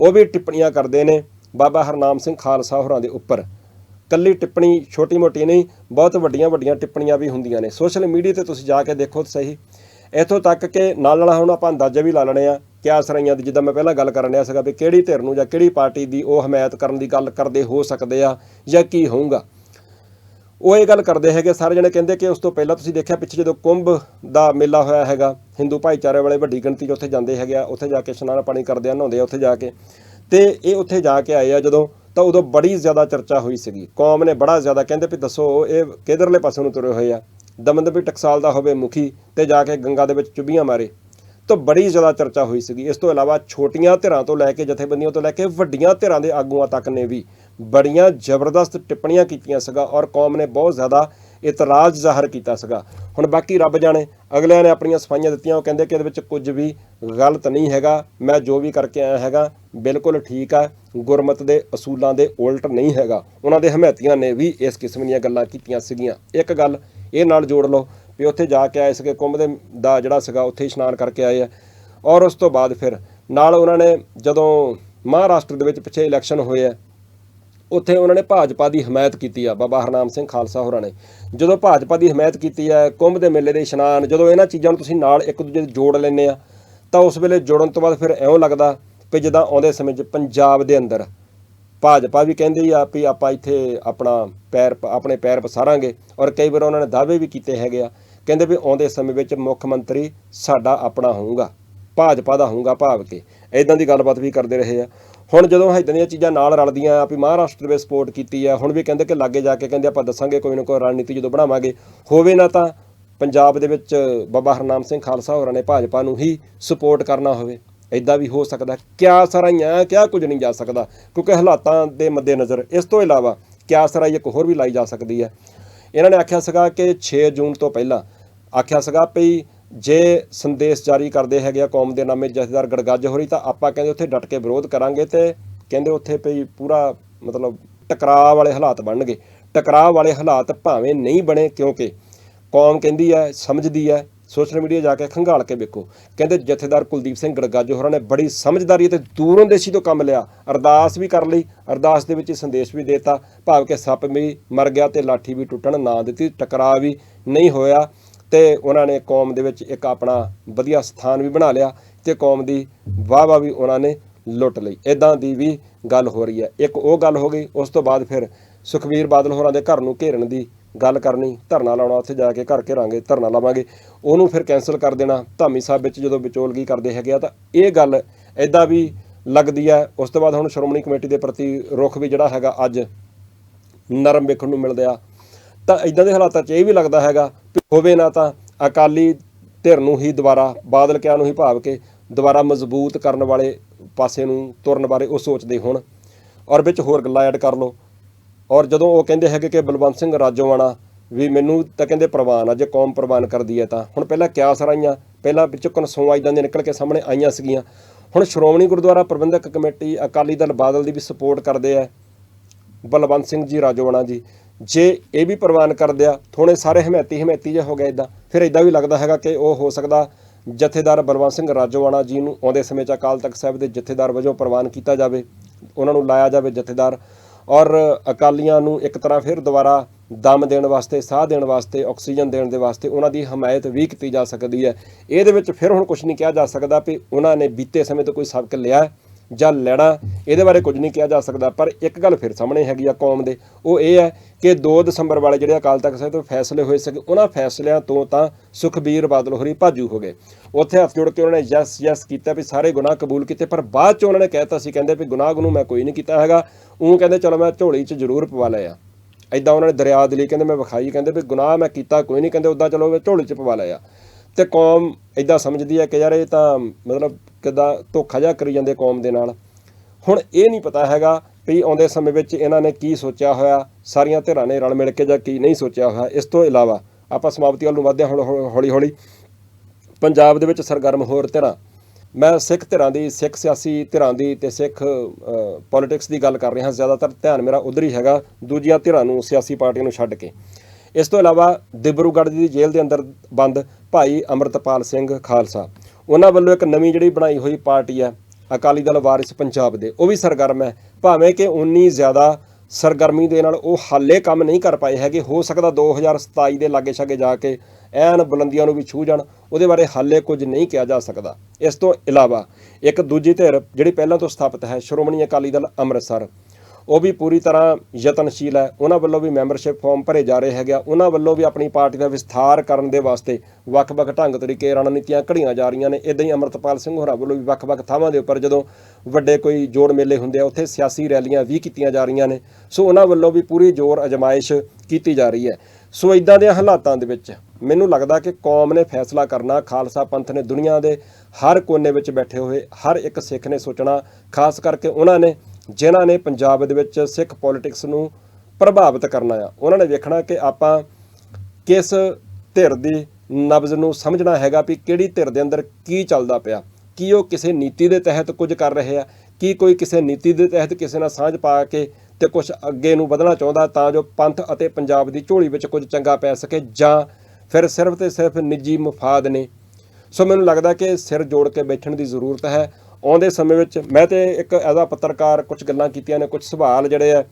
ਉਹ ਵੀ ਟਿੱਪਣੀਆਂ ਕਰਦੇ ਨੇ ਬਾਬਾ ਹਰਨਾਮ ਸਿੰਘ ਖਾਲਸਾ ਹੋਰਾਂ ਦੇ ਉੱਪਰ। ਕੱਲੀ ਟਿੱਪਣੀ ਛੋਟੀ ਮੋਟੀ ਨਹੀਂ, ਬਹੁਤ ਵੱਡੀਆਂ ਵੱਡੀਆਂ ਟਿੱਪਣੀਆਂ ਵੀ ਹੁੰਦੀਆਂ ਨੇ। ਸੋਸ਼ਲ ਮੀਡੀਆ ਤੇ ਤੁਸੀਂ ਜਾ ਕੇ ਦੇਖੋ ਸਹੀ। ਇੱਥੋਂ ਤੱਕ ਕਿ ਨਾਲ ਨਾਲ ਹੁਣ ਆਪਾਂ ਅੰਦਾਜ਼ਾ ਵੀ ਲਾ ਲੈਣੇ ਆ ਕਿਆ ਸਰਾਈਆਂ ਦੀ, ਜਿੱਦਾਂ ਮੈਂ ਪਹਿਲਾਂ ਗੱਲ ਕਰਨ ਰਿਹਾ ਸੀਗਾ ਵੀ ਕਿਹੜੀ ਧਿਰ ਨੂੰ ਜਾਂ ਕਿਹੜੀ ਪਾਰਟੀ ਦੀ ਉਹ ਹਮਾਇਤ ਕਰਨ ਦੀ ਗੱਲ ਕਰਦੇ ਹੋ ਸਕਦੇ ਆ ਜਾਂ ਕੀ ਹੋਊਗਾ। ਉਹ ਇਹ ਗੱਲ ਕਰਦੇ ਹੈਗੇ, ਸਾਰੇ ਜਣੇ ਕਹਿੰਦੇ ਕਿ ਉਸ ਤੋਂ ਪਹਿਲਾਂ ਤੁਸੀਂ ਦੇਖਿਆ ਪਿੱਛੇ ਜਦੋਂ ਕੁੰਭ ਦਾ ਮੇਲਾ ਹੋਇਆ ਹੈਗਾ, ਹਿੰਦੂ ਭਾਈਚਾਰੇ ਵਾਲੇ ਵੱਡੀ ਗਿਣਤੀ 'ਚ ਉੱਥੇ ਜਾਂਦੇ ਹੈਗੇ ਆ, ਉੱਥੇ ਜਾ ਕੇ ਇਸ਼ਨਾਨ ਪਾਣੀ ਕਰਦੇ ਆ, ਨਹਾਉਂਦੇ ਆ ਉੱਥੇ ਜਾ ਕੇ। ਤੇ ਇਹ ਉੱਥੇ ਜਾ ਕੇ ਆਏ ਆ ਜਦੋਂ, ਤਾਂ ਉਦੋਂ ਬੜੀ ਜ਼ਿਆਦਾ ਚਰਚਾ ਹੋਈ ਸੀਗੀ। ਕੌਮ ਨੇ ਬੜਾ ਜ਼ਿਆਦਾ ਕਹਿੰਦੇ ਵੀ ਦੱਸੋ, ਇਹ ਕਿਧਰਲੇ ਪਾਸੇ ਨੂੰ ਤੁਰੇ ਹੋਏ ਆ? ਦਮਨਦਪੀ ਟਕਸਾਲ ਦਾ ਹੋਵੇ ਮੁਖੀ ਤੇ ਜਾ ਕੇ ਗੰਗਾ ਦੇ ਵਿੱਚ ਚੁੱਭੀਆਂ ਮਾਰੇ। ਤਾਂ ਬੜੀ ਜ਼ਿਆਦਾ ਚਰਚਾ ਹੋਈ ਸੀਗੀ। ਇਸ ਤੋਂ ਇਲਾਵਾ ਛੋਟੀਆਂ ਧਿਰਾਂ ਤੋਂ ਲੈ ਕੇ ਜਥੇਬੰਦੀਆਂ ਤੋਂ ਲੈ ਕੇ ਵੱਡੀਆਂ ਧਿਰਾਂ ਦੇ ਆਗੂਆਂ ਤੱਕ ਨੇ ਵੀ ਬੜੀਆਂ ਜ਼ਬਰਦਸਤ ਟਿੱਪਣੀਆਂ ਕੀਤੀਆਂ ਸੀਗਾ ਔਰ ਕੌਮ ਨੇ ਬਹੁਤ ਜ਼ਿਆਦਾ ਇਤਰਾਜ਼ ਜ਼ਾਹਰ ਕੀਤਾ ਸੀਗਾ। ਹੁਣ ਬਾਕੀ ਰੱਬ ਜਾਣੇ, ਅਗਲਿਆਂ ਨੇ ਆਪਣੀਆਂ ਸਫਾਈਆਂ ਦਿੱਤੀਆਂ। ਉਹ ਕਹਿੰਦੇ ਕਿ ਇਹਦੇ ਵਿੱਚ ਕੁਝ ਵੀ ਗਲਤ ਨਹੀਂ ਹੈਗਾ। ਮੈਂ ਜੋ ਵੀ ਕਰਕੇ ਆਇਆ ਹੈਗਾ, ਬਿਲਕੁਲ ਠੀਕ ਆ। ਗੁਰਮਤ ਦੇ ਅਸੂਲਾਂ ਦੇ ਉਲਟ ਨਹੀਂ ਹੈਗਾ। ਉਹਨਾਂ ਦੇ ਹਮਾਇਤੀਆਂ ਨੇ ਵੀ ਇਸ ਕਿਸਮ ਦੀਆਂ ਗੱਲਾਂ ਕੀਤੀਆਂ ਸੀਗੀਆਂ। ਇੱਕ ਗੱਲ ਇਹ ਨਾਲ ਜੋੜ ਲਓ ਵੀ ਉੱਥੇ ਜਾ ਕੇ ਆਏ ਸੀਗੇ, ਕੁੰਭ ਦੇ ਦਾ ਜਿਹੜਾ ਸੀਗਾ, ਉੱਥੇ ਇਸ਼ਨਾਨ ਕਰਕੇ ਆਏ ਆ। ਔਰ ਉਸ ਤੋਂ ਬਾਅਦ ਫਿਰ ਨਾਲ ਉਹਨਾਂ ਨੇ ਜਦੋਂ ਮਹਾਰਾਸ਼ਟਰ ਦੇ ਵਿੱਚ ਪਿੱਛੇ ਇਲੈਕਸ਼ਨ ਹੋਏ ਆ, ਉੱਥੇ ਉਹਨਾਂ ਨੇ ਭਾਜਪਾ ਦੀ ਹਮਾਇਤ ਕੀਤੀ ਆ, ਬਾਬਾ ਹਰਨਾਮ ਸਿੰਘ ਖਾਲਸਾ ਹੋਰਾਂ ਨੇ। ਜਦੋਂ ਭਾਜਪਾ ਦੀ ਹਮਾਇਤ ਕੀਤੀ ਹੈ ਕੁੰਭ ਦੇ ਮੇਲੇ ਦੇ ਇਸ਼ਨਾਨ, ਜਦੋਂ ਇਹਨਾਂ ਚੀਜ਼ਾਂ ਨੂੰ ਤੁਸੀਂ ਨਾਲ ਇੱਕ ਦੂਜੇ ਦੇ ਜੋੜ ਲੈਂਦੇ ਆ, ਤਾਂ ਉਸ ਵੇਲੇ ਜੋੜਨ ਤੋਂ ਬਾਅਦ ਫਿਰ ਐਉਂ ਲੱਗਦਾ ਵੀ ਜਿੱਦਾਂ ਆਉਂਦੇ ਸਮੇਂ 'ਚ ਪੰਜਾਬ ਦੇ ਅੰਦਰ ਭਾਜਪਾ ਵੀ ਕਹਿੰਦੀ ਆ ਵੀ ਆਪਾਂ ਇੱਥੇ ਆਪਣਾ ਪੈਰ, ਆਪਣੇ ਪੈਰ ਪਸਾਰਾਂਗੇ। ਔਰ ਕਈ ਵਾਰ ਉਹਨਾਂ ਨੇ ਦਾਅਵੇ ਵੀ ਕੀਤੇ ਹੈਗੇ ਆ ਕਹਿੰਦੇ ਵੀ ਆਉਂਦੇ ਸਮੇਂ ਵਿੱਚ ਮੁੱਖ ਮੰਤਰੀ ਸਾਡਾ ਆਪਣਾ ਹੋਊਗਾ, ਭਾਜਪਾ ਦਾ ਹੋਊਗਾ ਭਾਵ ਕੇ। ਇਦਾਂ ਦੀ ਗੱਲਬਾਤ ਵੀ ਕਰਦੇ ਰਹੇ ਆ। ਹੁਣ ਜਦੋਂ ਇਦਾਂ ਦੀਆਂ ਚੀਜ਼ਾਂ ਨਾਲ ਰਲਦੀਆਂ ਆ ਵੀ ਮਹਾਰਾਸ਼ਟਰ ਵਿੱਚ ਸਪੋਰਟ ਕੀਤੀ ਆ, ਹੁਣ ਵੀ ਕਹਿੰਦੇ ਕਿ ਲਾਗੇ ਜਾ ਕੇ ਕਹਿੰਦੇ ਆਪਾਂ ਦੱਸਾਂਗੇ, ਕੋਈ ਨਾ ਕੋਈ ਰਣਨੀਤੀ ਜਦੋਂ ਬਣਾਵਾਂਗੇ, ਹੋਵੇ ਨਾ ਤਾਂ ਪੰਜਾਬ ਦੇ ਵਿੱਚ ਬਾਬਾ ਹਰਨਾਮ ਸਿੰਘ ਖਾਲਸਾ ਹੋਰਾਂ ਨੇ ਭਾਜਪਾ ਨੂੰ ਹੀ ਸਪੋਰਟ ਕਰਨਾ ਹੋਵੇ। ਇਦਾਂ ਵੀ ਹੋ ਸਕਦਾ। ਕਿਆ ਸਰਾਈਆਂ, ਕਿਆ ਕੁਝ ਨਹੀਂ ਜਾ ਸਕਦਾ, ਕਿਉਂਕਿ ਹਾਲਾਤਾਂ ਦੇ ਮੱਦੇਨਜ਼ਰ ਇਸ ਤੋਂ ਇਲਾਵਾ ਕਿਆ ਸਰਾਈ ਇੱਕ ਹੋਰ ਵੀ ਲਾਈ ਜਾ ਸਕਦੀ ਹੈ। ਇਹਨਾਂ ਨੇ ਆਖਿਆ ਸੀਗਾ ਕਿ 6 ਜੂਨ ਤੋਂ ਪਹਿਲਾਂ ਆਖਿਆ ਸੀਗਾ ਵੀ ਜੇ ਸੰਦੇਸ਼ ਜਾਰੀ ਕਰਦੇ ਹੈਗੇ ਆ ਕੌਮ ਦੇ ਨਾਮੇ ਜਥੇਦਾਰ ਗੜਗੱਜ ਹੋ ਰਹੀ ਤਾਂ ਆਪਾਂ ਕਹਿੰਦੇ ਉੱਥੇ ਡਟ ਕੇ ਵਿਰੋਧ ਕਰਾਂਗੇ ਤੇ ਕਹਿੰਦੇ ਉੱਥੇ ਵੀ ਪੂਰਾ ਮਤਲਬ ਟਕਰਾਅ ਵਾਲੇ ਹਾਲਾਤ ਬਣਨਗੇ। ਟਕਰਾਅ ਵਾਲੇ ਹਾਲਾਤ ਭਾਵੇਂ ਨਹੀਂ ਬਣੇ, ਕਿਉਂਕਿ ਕੌਮ ਕਹਿੰਦੀ ਹੈ, ਸਮਝਦੀ ਹੈ, ਸੋਸ਼ਲ ਮੀਡੀਆ ਜਾ ਕੇ ਖੰਗਾਲ ਕੇ ਵੇਖੋ। ਕਹਿੰਦੇ ਜਥੇਦਾਰ ਕੁਲਦੀਪ ਸਿੰਘ ਗੜਗੱਜ ਹੋਰਾਂ ਨੇ ਬੜੀ ਸਮਝਦਾਰੀ ਤੇ ਦੂਰੋਂ ਦੇਸ਼ੀ ਤੋਂ ਕੰਮ ਲਿਆ। ਅਰਦਾਸ ਵੀ ਕਰ ਲਈ, ਅਰਦਾਸ ਦੇ ਵਿੱਚ ਹੀ ਸੰਦੇਸ਼ ਵੀ ਦੇਤਾ। ਭਾਵ ਕਿ ਸੱਪ ਵੀ ਮਰ ਗਿਆ ਤੇ ਲਾਠੀ ਵੀ ਟੁੱਟਣ ਨਾ ਦਿੱਤੀ, ਟਕਰਾਅ ਵੀ ਨਹੀਂ ਹੋਇਆ। ਤੇ ਉਹਨਾਂ ਨੇ ਕੌਮ ਦੇ ਵਿੱਚ ਇੱਕ ਆਪਣਾ ਵਧੀਆ ਸਥਾਨ ਵੀ ਬਣਾ ਲਿਆ ਤੇ ਕੌਮ ਦੀ ਵਾਹ ਵਾਹ ਵੀ ਉਹਨਾਂ ਨੇ ਲੁੱਟ ਲਈ। ਇਦਾਂ ਦੀ ਵੀ ਗੱਲ ਹੋ ਰਹੀ ਹੈ। ਇੱਕ ਉਹ ਗੱਲ ਹੋ ਗਈ, ਉਸ ਤੋਂ ਬਾਅਦ ਫਿਰ ਸੁਖਵੀਰ ਬਾਦਲ ਹੋਰਾਂ ਦੇ ਘਰ ਨੂੰ ਘੇਰਨ ਦੀ ਗੱਲ ਕਰਨੀ, ਧਰਨਾ ਲਾਉਣਾ, ਉੱਥੇ ਜਾ ਕੇ ਘਰ ਘੇਰਾਂਗੇ, ਧਰਨਾ ਲਾਵਾਂਗੇ। ਉਹਨੂੰ ਫਿਰ ਕੈਨਸਲ ਕਰ ਦੇਣਾ। ਧਾਮੀ ਸਾਹਿਬ ਵਿੱਚ ਜਦੋਂ ਵਿਚੋਲਗੀ ਕਰਦੇ ਹੈਗੇ ਆ ਤਾਂ ਇਹ ਗੱਲ ਇਦਾਂ ਵੀ ਲੱਗਦੀ ਹੈ। ਉਸ ਤੋਂ ਬਾਅਦ ਹੁਣ ਸ਼੍ਰੋਮਣੀ ਕਮੇਟੀ ਦੇ ਪ੍ਰਤੀ ਰੁਖ ਵੀ ਜਿਹੜਾ ਹੈਗਾ ਅੱਜ ਨਰਮ ਵੇਖਣ ਨੂੰ ਮਿਲਦੇ ਆ। ਤਾਂ ਇਦਾਂ ਦੇ ਹਾਲਾਤਾਂ 'ਚ ਇਹ ਵੀ ਲੱਗਦਾ ਹੈਗਾ ਵੀ ਹੋਵੇ ਨਾ ਤਾਂ ਅਕਾਲੀ ਧਿਰ ਨੂੰ ਹੀ ਦੁਬਾਰਾ ਬਾਦਲ ਕਿਆ ਨੂੰ ਹੀ ਭਾਵ ਕੇ ਦੁਬਾਰਾ ਮਜ਼ਬੂਤ ਕਰਨ ਵਾਲੇ ਪਾਸੇ ਨੂੰ ਤੁਰਨ ਬਾਰੇ ਉਹ ਸੋਚਦੇ ਹੋਣ। ਔਰ ਵਿੱਚ ਹੋਰ ਗੱਲਾਂ ਐਡ ਕਰ ਲਓ। ਔਰ ਜਦੋਂ ਉਹ ਕਹਿੰਦੇ ਹੈਗੇ ਕਿ ਬਲਵੰਤ ਸਿੰਘ ਰਾਜੋਵਾਣਾ ਵੀ ਮੈਨੂੰ ਤਾਂ ਕਹਿੰਦੇ ਪ੍ਰਵਾਨ ਆ, ਜੇ ਕੌਮ ਪ੍ਰਵਾਨ ਕਰਦੀ ਹੈ ਤਾਂ। ਹੁਣ ਪਹਿਲਾਂ ਕਿਆ ਸਰਾਈਆਂ, ਪਹਿਲਾਂ ਵਿੱਚੋਂ ਕਨਸੋਆਂ ਇਦਾਂ ਦੀਆਂ ਨਿਕਲ ਕੇ ਸਾਹਮਣੇ ਆਈਆਂ ਸੀਗੀਆਂ। ਹੁਣ ਸ਼੍ਰੋਮਣੀ ਗੁਰਦੁਆਰਾ ਪ੍ਰਬੰਧਕ ਕਮੇਟੀ ਅਕਾਲੀ ਦਲ ਬਾਦਲ ਦੀ ਵੀ ਸਪੋਰਟ ਕਰਦੇ ਆ। ਬਲਵੰਤ ਸਿੰਘ ਜੀ ਰਾਜੋਵਾਣਾ ਜੀ। ਜੇ ਇਹ ਵੀ ਪ੍ਰਵਾਨ ਕਰਦੇ ਆ ਥੋੜੇ ਸਾਰੇ ਹਮਾਇਤੀ ਹਮਾਇਤੀ ਜਿਹਾ ਹੋ ਗਿਆ ਇਦਾਂ ਫਿਰ ਇਦਾਂ ਵੀ ਲੱਗਦਾ ਹੈਗਾ ਕਿ ਉਹ ਹੋ ਸਕਦਾ ਜਥੇਦਾਰ ਬਲਵੰਤ ਸਿੰਘ ਰਾਜੋਵਾਣਾ ਜੀ ਨੂੰ ਆਉਂਦੇ ਸਮੇਂ 'ਚ ਅਕਾਲ ਤਖਤ ਸਾਹਿਬ ਦੇ ਜਥੇਦਾਰ ਵਜੋਂ ਪ੍ਰਵਾਨ ਕੀਤਾ ਜਾਵੇ, ਉਹਨਾਂ ਨੂੰ ਲਾਇਆ ਜਾਵੇ ਜਥੇਦਾਰ। ਔਰ ਅਕਾਲੀਆਂ ਨੂੰ ਇੱਕ ਤਰ੍ਹਾਂ ਫਿਰ ਦੁਬਾਰਾ ਦਮ ਦੇਣ ਵਾਸਤੇ, ਸਾਹ ਦੇਣ ਵਾਸਤੇ, ਆਕਸੀਜਨ ਦੇਣ ਦੇ ਵਾਸਤੇ ਉਹਨਾਂ ਦੀ ਹਮਾਇਤ ਵੀ ਕੀਤੀ ਜਾ ਸਕਦੀ ਹੈ। ਇਹਦੇ ਵਿੱਚ ਫਿਰ ਹੁਣ ਕੁਝ ਨਹੀਂ ਕਿਹਾ ਜਾ ਸਕਦਾ ਵੀ ਉਹਨਾਂ ਨੇ ਬੀਤੇ ਸਮੇਂ ਤੋਂ ਕੋਈ ਸਬਕ ਲਿਆ ਜਾਂ ਲੈਣਾ, ਇਹਦੇ ਬਾਰੇ ਕੁਝ ਨਹੀਂ ਕਿਹਾ ਜਾ ਸਕਦਾ, ਪਰ ਇੱਕ ਗੱਲ ਫਿਰ ਸਾਹਮਣੇ ਹੈਗੀ ਆ ਕੌਮ ਦੇ। ਉਹ ਇਹ ਹੈ ਕਿ 2 ਦਸੰਬਰ ਵਾਲੇ ਜਿਹੜੇ ਅਕਾਲ ਤਖਤ ਸਾਹਿਬ ਤੋਂ ਫੈਸਲੇ ਹੋਏ ਸੀ ਉਹਨਾਂ ਫੈਸਲਿਆਂ ਤੋਂ ਤਾਂ ਸੁਖਬੀਰ ਬਾਦਲ ਹੋਰੀ ਭਾਜੂ ਹੋ ਗਏ। ਉੱਥੇ ਹੱਥ ਜੋੜ ਕੇ ਉਹਨਾਂ ਨੇ ਯੈਸ ਯੈਸ ਕੀਤਾ ਵੀ ਸਾਰੇ ਗੁਨਾਹ ਕਬੂਲ ਕੀਤੇ, ਪਰ ਬਾਅਦ ਚ ਉਹਨਾਂ ਨੇ ਕਹਿਤਾ ਸੀ, ਕਹਿੰਦੇ ਵੀ ਗੁਨਾਹ ਨੂੰ ਮੈਂ ਕੋਈ ਨਹੀਂ ਕੀਤਾ ਹੈਗਾ। ਉਹ ਕਹਿੰਦੇ, ਚਲੋ ਮੈਂ ਝੋਲੀ 'ਚ ਜ਼ਰੂਰ ਪਵਾ ਲਿਆ। ਐਦਾਂ ਉਹਨਾਂ ਨੇ ਦਰਿਆ ਦੇ ਲਈ ਕਹਿੰਦੇ, ਮੈਂ ਵਿਖਾਈ। ਕਹਿੰਦੇ ਵੀ ਗੁਨਾਹ ਮੈਂ ਕੀਤਾ, ਕੋਈ ਨਹੀਂ ਕਹਿੰਦੇ ਉਦਾਂ ਚਲੋ ਮੈਂ ਝੋਲੀ 'ਚ ਪਵਾ ਲਿਆ। ਤੇ ਕੌਮ ਇਦਾਂ ਸਮਝਦੀ ਹੈ ਕਿ ਯਾਰ ਇਹ ਤਾਂ ਮਤਲਬ ਕਿਦਾਂ ਧੋਖਾ ਜਿਹਾ ਕਰੀ ਜਾਂਦੇ ਕੌਮ ਦੇ ਨਾਲ। ਹੁਣ ਇਹ ਨਹੀਂ ਪਤਾ ਹੈਗਾ ਵੀ ਆਉਂਦੇ ਸਮੇਂ ਵਿੱਚ ਇਹਨਾਂ ਨੇ ਕੀ ਸੋਚਿਆ ਹੋਇਆ, ਸਾਰੀਆਂ ਧਿਰਾਂ ਨੇ ਰਲ ਮਿਲ ਕੇ ਜਾਂ ਕੀ ਨਹੀਂ ਸੋਚਿਆ ਹੋਇਆ। ਇਸ ਤੋਂ ਇਲਾਵਾ ਆਪਾਂ ਸਮਾਪਤੀ ਵੱਲ ਨੂੰ ਵਧਦੇ ਹਾਂ ਹੁਣ ਹੌਲੀ ਹੌਲੀ। ਪੰਜਾਬ ਦੇ ਵਿੱਚ ਸਰਗਰਮ ਹੋਰ ਧਿਰਾਂ। ਮੈਂ ਸਿੱਖ ਧਿਰਾਂ ਦੀ, ਸਿੱਖ ਸਿਆਸੀ ਧਿਰਾਂ ਦੀ ਤੇ ਸਿੱਖ ਪੋਲਿਟਿਕਸ ਦੀ ਗੱਲ ਕਰ ਰਿਹਾ। ਜ਼ਿਆਦਾਤਰ ਧਿਆਨ ਮੇਰਾ ਉਧਰ ਹੀ ਹੈਗਾ, ਦੂਜੀਆਂ ਧਿਰਾਂ ਨੂੰ ਸਿਆਸੀ ਪਾਰਟੀਆਂ ਨੂੰ ਛੱਡ ਕੇ। ਇਸ ਤੋਂ ਇਲਾਵਾ ਦਿਬਰੂਗੜ੍ਹ ਦੀ ਜੇਲ੍ਹ ਦੇ ਅੰਦਰ ਬੰਦ ਭਾਈ ਅਮਰਤਪਾਲ ਸਿੰਘ ਖਾਲਸਾ। ਉਹਨਾਂ ਵੱਲੋਂ ਇੱਕ ਨਵੀਂ ਜਿਹੜੀ ਬਣਾਈ ਹੋਈ ਪਾਰਟੀ ਹੈ, ਅਕਾਲੀ ਦਲ ਵਾਰਿਸ ਪੰਜਾਬ ਦੇ, ਉਹ ਵੀ ਸਰਗਰਮ ਹੈ। ਭਾਵੇਂ ਕਿ ਉਨੀ ਜ਼ਿਆਦਾ ਸਰਗਰਮੀ ਦੇ ਨਾਲ ਉਹ ਹਾਲੇ ਕੰਮ ਨਹੀਂ ਕਰ ਪਾਏ ਹੈਗੇ, ਹੋ ਸਕਦਾ 2027 ਦੇ ਲਾਗੇ ਛਾਗੇ ਜਾ ਕੇ ਐਨ ਬੁਲੰਦੀਆਂ ਨੂੰ ਵੀ ਛੂ ਜਾਣ, ਉਹਦੇ ਬਾਰੇ ਹਾਲੇ ਕੁਝ ਨਹੀਂ ਕਿਹਾ ਜਾ ਸਕਦਾ। ਇਸ ਤੋਂ ਇਲਾਵਾ ਇੱਕ ਦੂਜੀ ਧਿਰ ਜਿਹੜੀ ਪਹਿਲਾਂ ਤੋਂ ਸਥਾਪਿਤ ਹੈ, ਸ਼੍ਰੋਮਣੀ ਅਕਾਲੀ ਦਲ ਅੰਮ੍ਰਿਤਸਰ ਉਹ ਵੀ ਪੂਰੀ ਤਰ੍ਹਾਂ ਯਤਨਸ਼ੀਲ ਹੈ। ਉਹਨਾਂ ਵੱਲੋਂ ਵੀ ਮੈਂਬਰਸ਼ਿਪ ਫਾਰਮ ਭਰੇ ਜਾ ਰਹੇ ਹੈਗੇ ਆ। ਉਹਨਾਂ ਵੱਲੋਂ ਵੀ ਆਪਣੀ ਪਾਰਟੀ ਦਾ ਵਿਸਥਾਰ ਕਰਨ ਦੇ ਵਾਸਤੇ ਵੱਖ-ਵੱਖ ਢੰਗ ਤਰੀਕੇ ਰਣਨੀਤੀਆਂ ਘੜੀਆਂ ਜਾ ਰਹੀਆਂ ਨੇ। ਇਦਾਂ ਹੀ ਅਮਰਤਪਾਲ ਸਿੰਘ ਹੋਰਾਂ ਵੱਲੋਂ ਵੀ ਵੱਖ-ਵੱਖ ਥਾਵਾਂ ਦੇ ਉੱਪਰ ਜਦੋਂ ਵੱਡੇ ਕੋਈ ਜੋੜ ਮੇਲੇ ਹੁੰਦੇ ਆ, ਉੱਥੇ ਸਿਆਸੀ ਰੈਲੀਆਂ ਵੀ ਕੀਤੀਆਂ ਜਾ ਰਹੀਆਂ ਨੇ। ਸੋ ਉਹਨਾਂ ਵੱਲੋਂ ਵੀ ਪੂਰੀ ਜ਼ੋਰ ਅਜਮਾਇਸ਼ ਕੀਤੀ ਜਾ ਰਹੀ ਹੈ। ਸੋ ਇਦਾਂ ਦੇ ਹਾਲਾਤਾਂ ਦੇ ਵਿੱਚ ਮੈਨੂੰ ਲੱਗਦਾ ਕਿ ਕੌਮ ਨੇ ਫੈਸਲਾ ਕਰਨਾ, ਖਾਲਸਾ ਪੰਥ ਨੇ ਦੁਨੀਆ ਦੇ ਹਰ ਕੋਨੇ ਵਿੱਚ ਬੈਠੇ ਹੋਏ, ਹਰ ਇੱਕ ਸਿੱਖ ਨੇ ਸੋਚਣਾ, ਖਾਸ ਕਰਕੇ ਉਹਨਾਂ ਨੇ ਜਿਨ੍ਹਾਂ ਨੇ ਪੰਜਾਬ ਦੇ ਵਿੱਚ ਸਿੱਖ ਪੋਲਿਟਿਕਸ ਨੂੰ ਪ੍ਰਭਾਵਿਤ ਕਰਨਾ ਆ, ਉਹਨਾਂ ਨੇ ਵੇਖਣਾ ਕਿ ਆਪਾਂ ਕਿਸ ਧਿਰ ਦੀ ਨਬਜ਼ ਨੂੰ ਸਮਝਣਾ ਹੈਗਾ ਵੀ ਕਿਹੜੀ ਧਿਰ ਦੇ ਅੰਦਰ ਕੀ ਚੱਲਦਾ ਪਿਆ, ਕੀ ਉਹ ਕਿਸੇ ਨੀਤੀ ਦੇ ਤਹਿਤ ਕੁਝ ਕਰ ਰਹੇ ਆ, ਕੀ ਕੋਈ ਕਿਸੇ ਨੀਤੀ ਦੇ ਤਹਿਤ ਕਿਸੇ ਨਾਲ ਸਾਂਝ ਪਾ ਕੇ ਤੇ ਕੁਝ ਅੱਗੇ ਨੂੰ ਵਧਣਾ ਚਾਹੁੰਦਾ ਤਾਂ ਜੋ ਪੰਥ ਅਤੇ ਪੰਜਾਬ ਦੀ ਝੋਲੀ ਵਿੱਚ ਕੁਝ ਚੰਗਾ ਪੈ ਸਕੇ ਜਾਂ ਫਿਰ ਸਿਰਫ ਤੇ ਸਿਰਫ ਨਿੱਜੀ ਮਫਾਦ ਨੇ। ਸੋ ਮੈਨੂੰ ਲੱਗਦਾ ਕਿ ਸਿਰ ਜੋੜ ਕੇ ਬੈਠਣ ਦੀ ਜ਼ਰੂਰਤ ਹੈ। ਆਉਂਦੇ ਸਮੇਂ ਵਿੱਚ ਮੈਂ ਤੇ ਇੱਕ ਐਜ਼ ਆ ਪੱਤਰਕਾਰ ਕੁਝ ਗੱਲਾਂ ਕੀਤੀਆਂ ਨੇ ਕੁਝ ਸਵਾਲ ਜਿਹੜੇ ਆ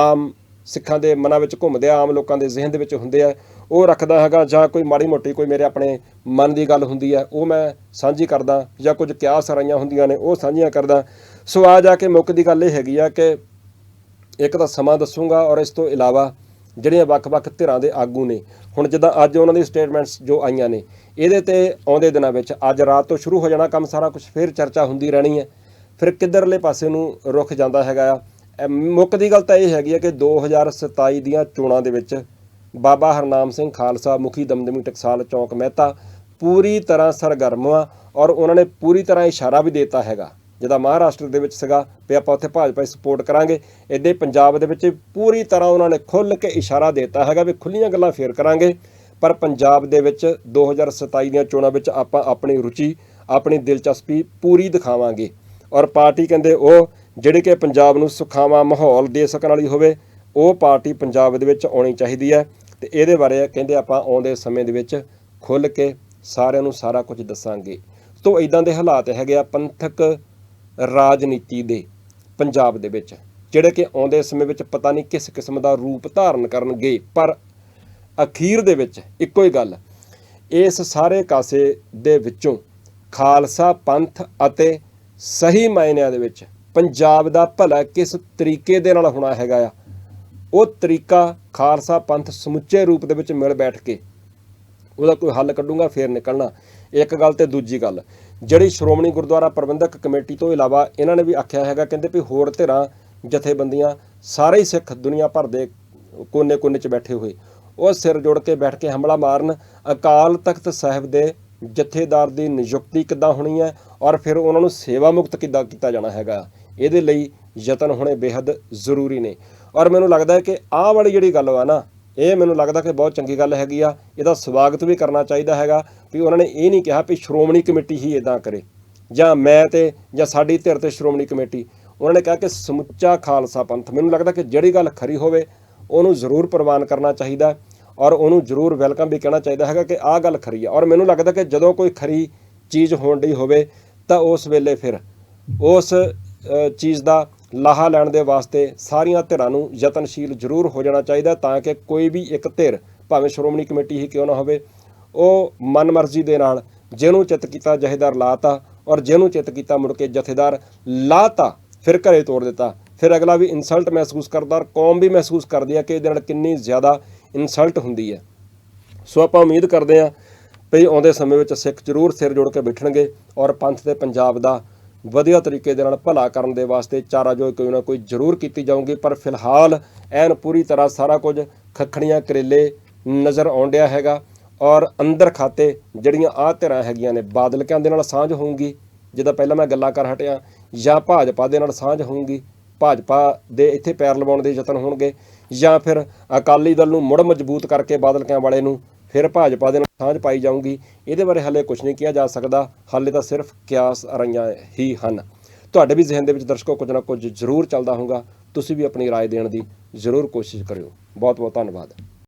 ਆਮ ਸਿੱਖਾਂ ਦੇ ਮਨਾਂ ਵਿੱਚ ਘੁੰਮਦੇ ਆ, ਆਮ ਲੋਕਾਂ ਦੇ ਜ਼ਿਹਨ ਦੇ ਵਿੱਚ ਹੁੰਦੇ ਆ, ਉਹ ਰੱਖਦਾ ਹੈਗਾ ਜਾਂ ਕੋਈ ਮਾੜੀ ਮੋਟੀ ਕੋਈ ਮੇਰੇ ਆਪਣੇ ਮਨ ਦੀ ਗੱਲ ਹੁੰਦੀ ਹੈ ਉਹ ਮੈਂ ਸਾਂਝੀ ਕਰਦਾ ਜਾਂ ਕੁਝ ਕਿਆਸ ਰਾਈਆਂ ਹੁੰਦੀਆਂ ਨੇ, ਉਹ ਸਾਂਝੀਆਂ ਕਰਦਾ। ਸੋ ਆ ਜਾ ਕੇ ਮੁੱਕ ਦੀ ਗੱਲ ਇਹ ਹੈਗੀ ਆ ਕਿ ਇੱਕ ਤਾਂ ਸਮਾਂ ਦੱਸੂਗਾ ਔਰ ਇਸ ਤੋਂ ਇਲਾਵਾ ਜਿਹੜੀਆਂ ਵੱਖ-ਵੱਖ ਧਿਰਾਂ ਦੇ ਆਗੂ ਨੇ। ਹੁਣ ਜਿੱਦਾਂ ਅੱਜ ਉਹਨਾਂ ਦੀ ਸਟੇਟਮੈਂਟਸ ਜੋ ਆਈਆਂ ਨੇ, ਇਹਦੇ ਤੇ ਆਉਂਦੇ ਦਿਨਾਂ ਵਿੱਚ ਅੱਜ ਰਾਤ ਤੋਂ ਸ਼ੁਰੂ ਹੋ ਜਾਣਾ ਕੰਮ ਸਾਰਾ ਕੁਝ ਫਿਰ ਚਰਚਾ ਹੁੰਦੀ ਰਹਿਣੀ ਹੈ। ਫਿਰ ਕਿੱਧਰਲੇ ਪਾਸੇ ਨੂੰ ਰੁਖ ਜਾਂਦਾ ਹੈਗਾ ਆ। ਇਹ ਮੁੱਖ ਦੀ ਗੱਲ ਤਾਂ ਇਹ ਹੈਗੀ ਹੈ ਕਿ 2027 ਦੀਆਂ ਚੋਣਾਂ ਦੇ ਵਿੱਚ ਬਾਬਾ ਹਰਨਾਮ ਸਿੰਘ ਖਾਲਸਾ, ਮੁਖੀ ਦਮਦਮੀ ਟਕਸਾਲ ਚੌਕ ਮਹਿਤਾ ਪੂਰੀ ਤਰ੍ਹਾਂ ਸਰਗਰਮ ਆ ਔਰ ਉਹਨਾਂ ਨੇ ਪੂਰੀ ਤਰ੍ਹਾਂ ਇਸ਼ਾਰਾ ਵੀ ਦਿੱਤਾ ਹੈਗਾ। ਜਿਹਦਾ ਮਹਾਰਾਸ਼ਟਰ ਦੇ ਵਿੱਚ ਸੀਗਾ ਵੀ ਆਪਾਂ ਉੱਥੇ ਭਾਜਪਾ ਦੀ ਸਪੋਰਟ ਕਰਾਂਗੇ। ਇੱਦੇ ਪੰਜਾਬ ਦੇ ਵਿੱਚ ਪੂਰੀ ਤਰ੍ਹਾਂ ਉਹਨਾਂ ਨੇ ਖੁੱਲ੍ਹ ਕੇ ਇਸ਼ਾਰਾ ਦਿੱਤਾ ਹੈਗਾ ਵੀ ਖੁੱਲੀਆਂ ਗੱਲਾਂ ਫੇਰ ਕਰਾਂਗੇ। ਪਰ ਪੰਜਾਬ ਦੇ ਵਿੱਚ 2027 ਦੀਆਂ ਚੋਣਾਂ ਵਿੱਚ ਆਪਾਂ ਆਪਣੀ ਰੁਚੀ, ਆਪਣੀ ਦਿਲਚਸਪੀ ਪੂਰੀ ਦਿਖਾਵਾਂਗੇ। ਔਰ ਪਾਰਟੀ ਕਹਿੰਦੇ ਉਹ ਜਿਹੜੀ ਕਿ ਪੰਜਾਬ ਨੂੰ ਸੁਖਾਵਾਂ ਮਾਹੌਲ ਦੇ ਸਕਣ ਵਾਲੀ ਹੋਵੇ, ਉਹ ਪਾਰਟੀ ਪੰਜਾਬ ਦੇ ਵਿੱਚ ਆਉਣੀ ਚਾਹੀਦੀ ਹੈ। ਤੇ ਇਹਦੇ ਬਾਰੇ ਕਹਿੰਦੇ ਆਪਾਂ ਆਉਂਦੇ ਸਮੇਂ ਦੇ ਵਿੱਚ ਖੁੱਲ੍ਹ ਕੇ ਸਾਰਿਆਂ ਨੂੰ ਸਾਰਾ ਕੁਝ ਦੱਸਾਂਗੇ। ਤੋਂ ਇਦਾਂ ਦੇ ਹਾਲਾਤ ਹੈਗੇ ਆ, ਪੰਥਕ ਰਾਜਨੀਤੀ ਦੇ ਪੰਜਾਬ ਦੇ ਵਿੱਚ, ਜਿਹੜੇ ਕਿ ਆਉਂਦੇ ਸਮੇਂ ਵਿੱਚ ਪਤਾ ਨਹੀਂ ਕਿਸ ਕਿਸਮ ਦਾ ਰੂਪ ਧਾਰਨ ਕਰਨਗੇ, ਪਰ ਅਖੀਰ ਦੇ ਵਿੱਚ ਇੱਕੋ ਹੀ ਗੱਲ, ਇਸ ਸਾਰੇ ਕਾਸੇ ਦੇ ਵਿੱਚੋਂ ਖਾਲਸਾ ਪੰਥ ਅਤੇ ਸਹੀ ਮਾਇਨਿਆਂ ਦੇ ਵਿੱਚ ਪੰਜਾਬ ਦਾ ਭਲਾ ਕਿਸ ਤਰੀਕੇ ਦੇ ਨਾਲ ਹੋਣਾ ਹੈਗਾ ਆ, ਉਹ ਤਰੀਕਾ ਖਾਲਸਾ ਪੰਥ ਸਮੁੱਚੇ ਰੂਪ ਦੇ ਵਿੱਚ ਮਿਲ ਬੈਠ ਕੇ ਉਹਦਾ ਕੋਈ ਹੱਲ ਕੱਢੂਗਾ, ਫੇਰ ਨਿਕਲਣਾ। ਇੱਕ ਗੱਲ ਤੇ ਦੂਜੀ ਗੱਲ ਜਿਹੜੀ ਸ਼੍ਰੋਮਣੀ ਗੁਰਦੁਆਰਾ ਪ੍ਰਬੰਧਕ ਕਮੇਟੀ ਤੋਂ ਇਲਾਵਾ ਇਹਨਾਂ ਨੇ ਵੀ ਆਖਿਆ ਹੈਗਾ, ਕਹਿੰਦੇ ਵੀ ਹੋਰ ਧਿਰਾਂ, ਜਥੇਬੰਦੀਆਂ ਸਾਰੇ ਹੀ ਸਿੱਖ ਦੁਨੀਆ ਭਰ ਦੇ ਕੋਨੇ-ਕੋਨੇ 'ਚ ਬੈਠੇ ਹੋਏ। ਉਹ ਸਿਰ ਜੋੜ ਕੇ ਬੈਠ ਕੇ ਹਮਲਾ ਮਾਰਨ ਅਕਾਲ ਤਖਤ ਸਾਹਿਬ ਦੇ ਜਥੇਦਾਰ ਦੀ ਨਿਯੁਕਤੀ ਕਿੱਦਾਂ ਹੋਣੀ ਹੈ ਔਰ ਫਿਰ ਉਹਨਾਂ ਨੂੰ ਸੇਵਾ ਮੁਕਤ ਕਿੱਦਾਂ ਕੀਤਾ ਜਾਣਾ ਹੈਗਾ, ਇਹਦੇ ਲਈ ਯਤਨ ਹੋਣੇ ਬੇहद ਜ਼ਰੂਰੀ ਨੇ। ਔਰ ਮੈਨੂੰ ਲੱਗਦਾ ਹੈ ਕਿ ਆਹ ਵਾਲੀ ਜਿਹੜੀ ਗੱਲ ਵਾ ਨਾ ਇਹ ਮੈਨੂੰ ਲੱਗਦਾ ਕਿ ਬਹੁਤ ਚੰਗੀ ਗੱਲ ਹੈਗੀ ਆ, ਇਹਦਾ ਸਵਾਗਤ ਵੀ ਕਰਨਾ ਚਾਹੀਦਾ ਹੈਗਾ ਵੀ ਉਹਨਾਂ ਨੇ ਇਹ ਨਹੀਂ ਕਿਹਾ ਵੀ ਸ਼੍ਰੋਮਣੀ ਕਮੇਟੀ ਹੀ ਇਦਾਂ ਕਰੇ, ਜਾਂ ਮੈਂ ਤੇ, ਜਾਂ ਸਾਡੀ ਧਿਰ ਤੇ ਸ਼੍ਰੋਮਣੀ ਕਮੇਟੀ। ਉਹਨਾਂ ਨੇ ਕਿਹਾ ਕਿ ਸਮੁੱਚਾ ਖਾਲਸਾ ਪੰਥ, ਮੈਨੂੰ ਲੱਗਦਾ ਕਿ ਜਿਹੜੀ ਗੱਲ ਖਰੀ ਹੋਵੇ, ਉਹਨੂੰ ਜ਼ਰੂਰ ਪ੍ਰਵਾਨ ਕਰਨਾ ਚਾਹੀਦਾ ਔਰ ਉਹਨੂੰ ਜ਼ਰੂਰ ਵੈਲਕਮ ਵੀ ਕਹਿਣਾ ਚਾਹੀਦਾ ਹੈਗਾ ਕਿ ਆਹ ਗੱਲ ਖਰੀ ਆ। ਔਰ ਮੈਨੂੰ ਲੱਗਦਾ ਕਿ ਜਦੋਂ ਕੋਈ ਖਰੀ ਚੀਜ਼ ਹੋਣ ਦੀ ਹੋਵੇ, ਤਾਂ ਉਸ ਵੇਲੇ ਫਿਰ ਉਸ ਚੀਜ਼ ਦਾ ਲਾਹਾ ਲੈਣ ਦੇ ਵਾਸਤੇ ਸਾਰੀਆਂ ਧਿਰਾਂ ਨੂੰ ਯਤਨਸ਼ੀਲ ਜ਼ਰੂਰ ਹੋ ਜਾਣਾ ਚਾਹੀਦਾ ਤਾਂ ਕਿ ਕੋਈ ਵੀ ਇੱਕ ਧਿਰ ਭਾਵੇਂ ਸ਼੍ਰੋਮਣੀ ਕਮੇਟੀ ਹੀ ਕਿਉਂ ਨਾ ਹੋਵੇ, ਉਹ ਮਨਮਰਜ਼ੀ ਦੇ ਨਾਲ ਜਿਹਨੂੰ ਚਿੱਤ ਕੀਤਾ ਜਥੇਦਾਰ ਲਾਤਾ ਔਰ ਜਿਹਨੂੰ ਚਿੱਤ ਕੀਤਾ ਮੁੜ ਕੇ ਜਥੇਦਾਰ ਲਾਤਾ, ਫਿਰ ਘਰੇ ਤੋੜ ਦਿੱਤਾ। ਫਿਰ ਅਗਲਾ ਵੀ ਇਨਸਲਟ ਮਹਿਸੂਸ ਕਰਦਾ ਔਰ ਕੌਮ ਵੀ ਮਹਿਸੂਸ ਕਰਦੀ ਹੈ ਕਿ ਇਹਦੇ ਨਾਲ ਕਿੰਨੀ ਜ਼ਿਆਦਾ ਇਨਸਲਟ ਹੁੰਦੀ ਹੈ। ਸੋ ਆਪਾਂ ਉਮੀਦ ਕਰਦੇ ਹਾਂ ਵੀ ਆਉਂਦੇ ਸਮੇਂ ਵਿੱਚ ਸਿੱਖ ਜ਼ਰੂਰ ਸਿਰ ਜੋੜ ਕੇ ਬੈਠਣਗੇ ਔਰ ਪੰਥ ਤੇ ਪੰਜਾਬ ਦਾ ਵਧੀਆ ਤਰੀਕੇ ਦੇ ਨਾਲ ਭਲਾ ਕਰਨ ਦੇ ਵਾਸਤੇ ਚਾਰਾ ਜੋ ਕੋਈ ਨਾ ਕੋਈ ਜ਼ਰੂਰ ਕੀਤੀ ਜਾਊਗੀ, ਪਰ ਫਿਲਹਾਲ ਐਨ ਪੂਰੀ ਤਰ੍ਹਾਂ ਸਾਰਾ ਕੁਝ ਖੱਖੜੀਆਂ ਕਰੇਲੇ ਨਜ਼ਰ ਆਉਂਦਿਆ ਹੈਗਾ ਔਰ ਅੰਦਰ ਖਾਤੇ ਜਿਹੜੀਆਂ ਆਹ ਧਿਰਾਂ ਹੈਗੀਆਂ ਨੇ ਬਾਦਲਕਿਆਂ ਦੇ ਨਾਲ ਸਾਂਝ ਹੋਊਗੀ, ਜਿੱਦਾਂ ਪਹਿਲਾਂ ਮੈਂ ਗੱਲਾਂ ਕਰ ਹਟਿਆ, ਜਾਂ ਭਾਜਪਾ ਦੇ ਨਾਲ ਸਾਂਝ ਹੋਊਗੀ, ਭਾਜਪਾ ਦੇ ਇੱਥੇ ਪੈਰ ਲਵਾਉਣ ਦੇ ਯਤਨ ਹੋਣਗੇ, ਜਾਂ ਫਿਰ ਅਕਾਲੀ ਦਲ ਨੂੰ ਮੁੜ ਮਜ਼ਬੂਤ ਕਰਕੇ ਬਾਦਲਕਿਆਂ ਵਾਲੇ ਨੂੰ ਫਿਰ ਭਾਜਪਾ ਦੇ ਨਾਲ ਸਾਂਝ ਪਾਈ ਜਾਊਗੀ ਇਹਦੇ ਬਾਰੇ ਹਾਲੇ ਕੁਝ ਨਹੀਂ ਕਿਹਾ ਜਾ ਸਕਦਾ ਹਾਲੇ ਤਾਂ ਸਿਰਫ ਕਿਆਸ ਅਰਾਈਆਂ ਹੀ ਹਨ ਤੁਹਾਡੇ ਵੀ ਜ਼ਿਹਨ ਦੇ ਵਿੱਚ ਦਰਸ਼ਕੋ ਕੁਝ ਨਾ ਕੁਝ ਜ਼ਰੂਰ ਚੱਲਦਾ ਹੋਊਗਾ ਤੁਸੀਂ ਵੀ ਆਪਣੀ رائے ਦੇਣ ਦੀ ਜ਼ਰੂਰ ਕੋਸ਼ਿਸ਼ ਕਰਿਓ ਬਹੁਤ ਬਹੁਤ ਧੰਨਵਾਦ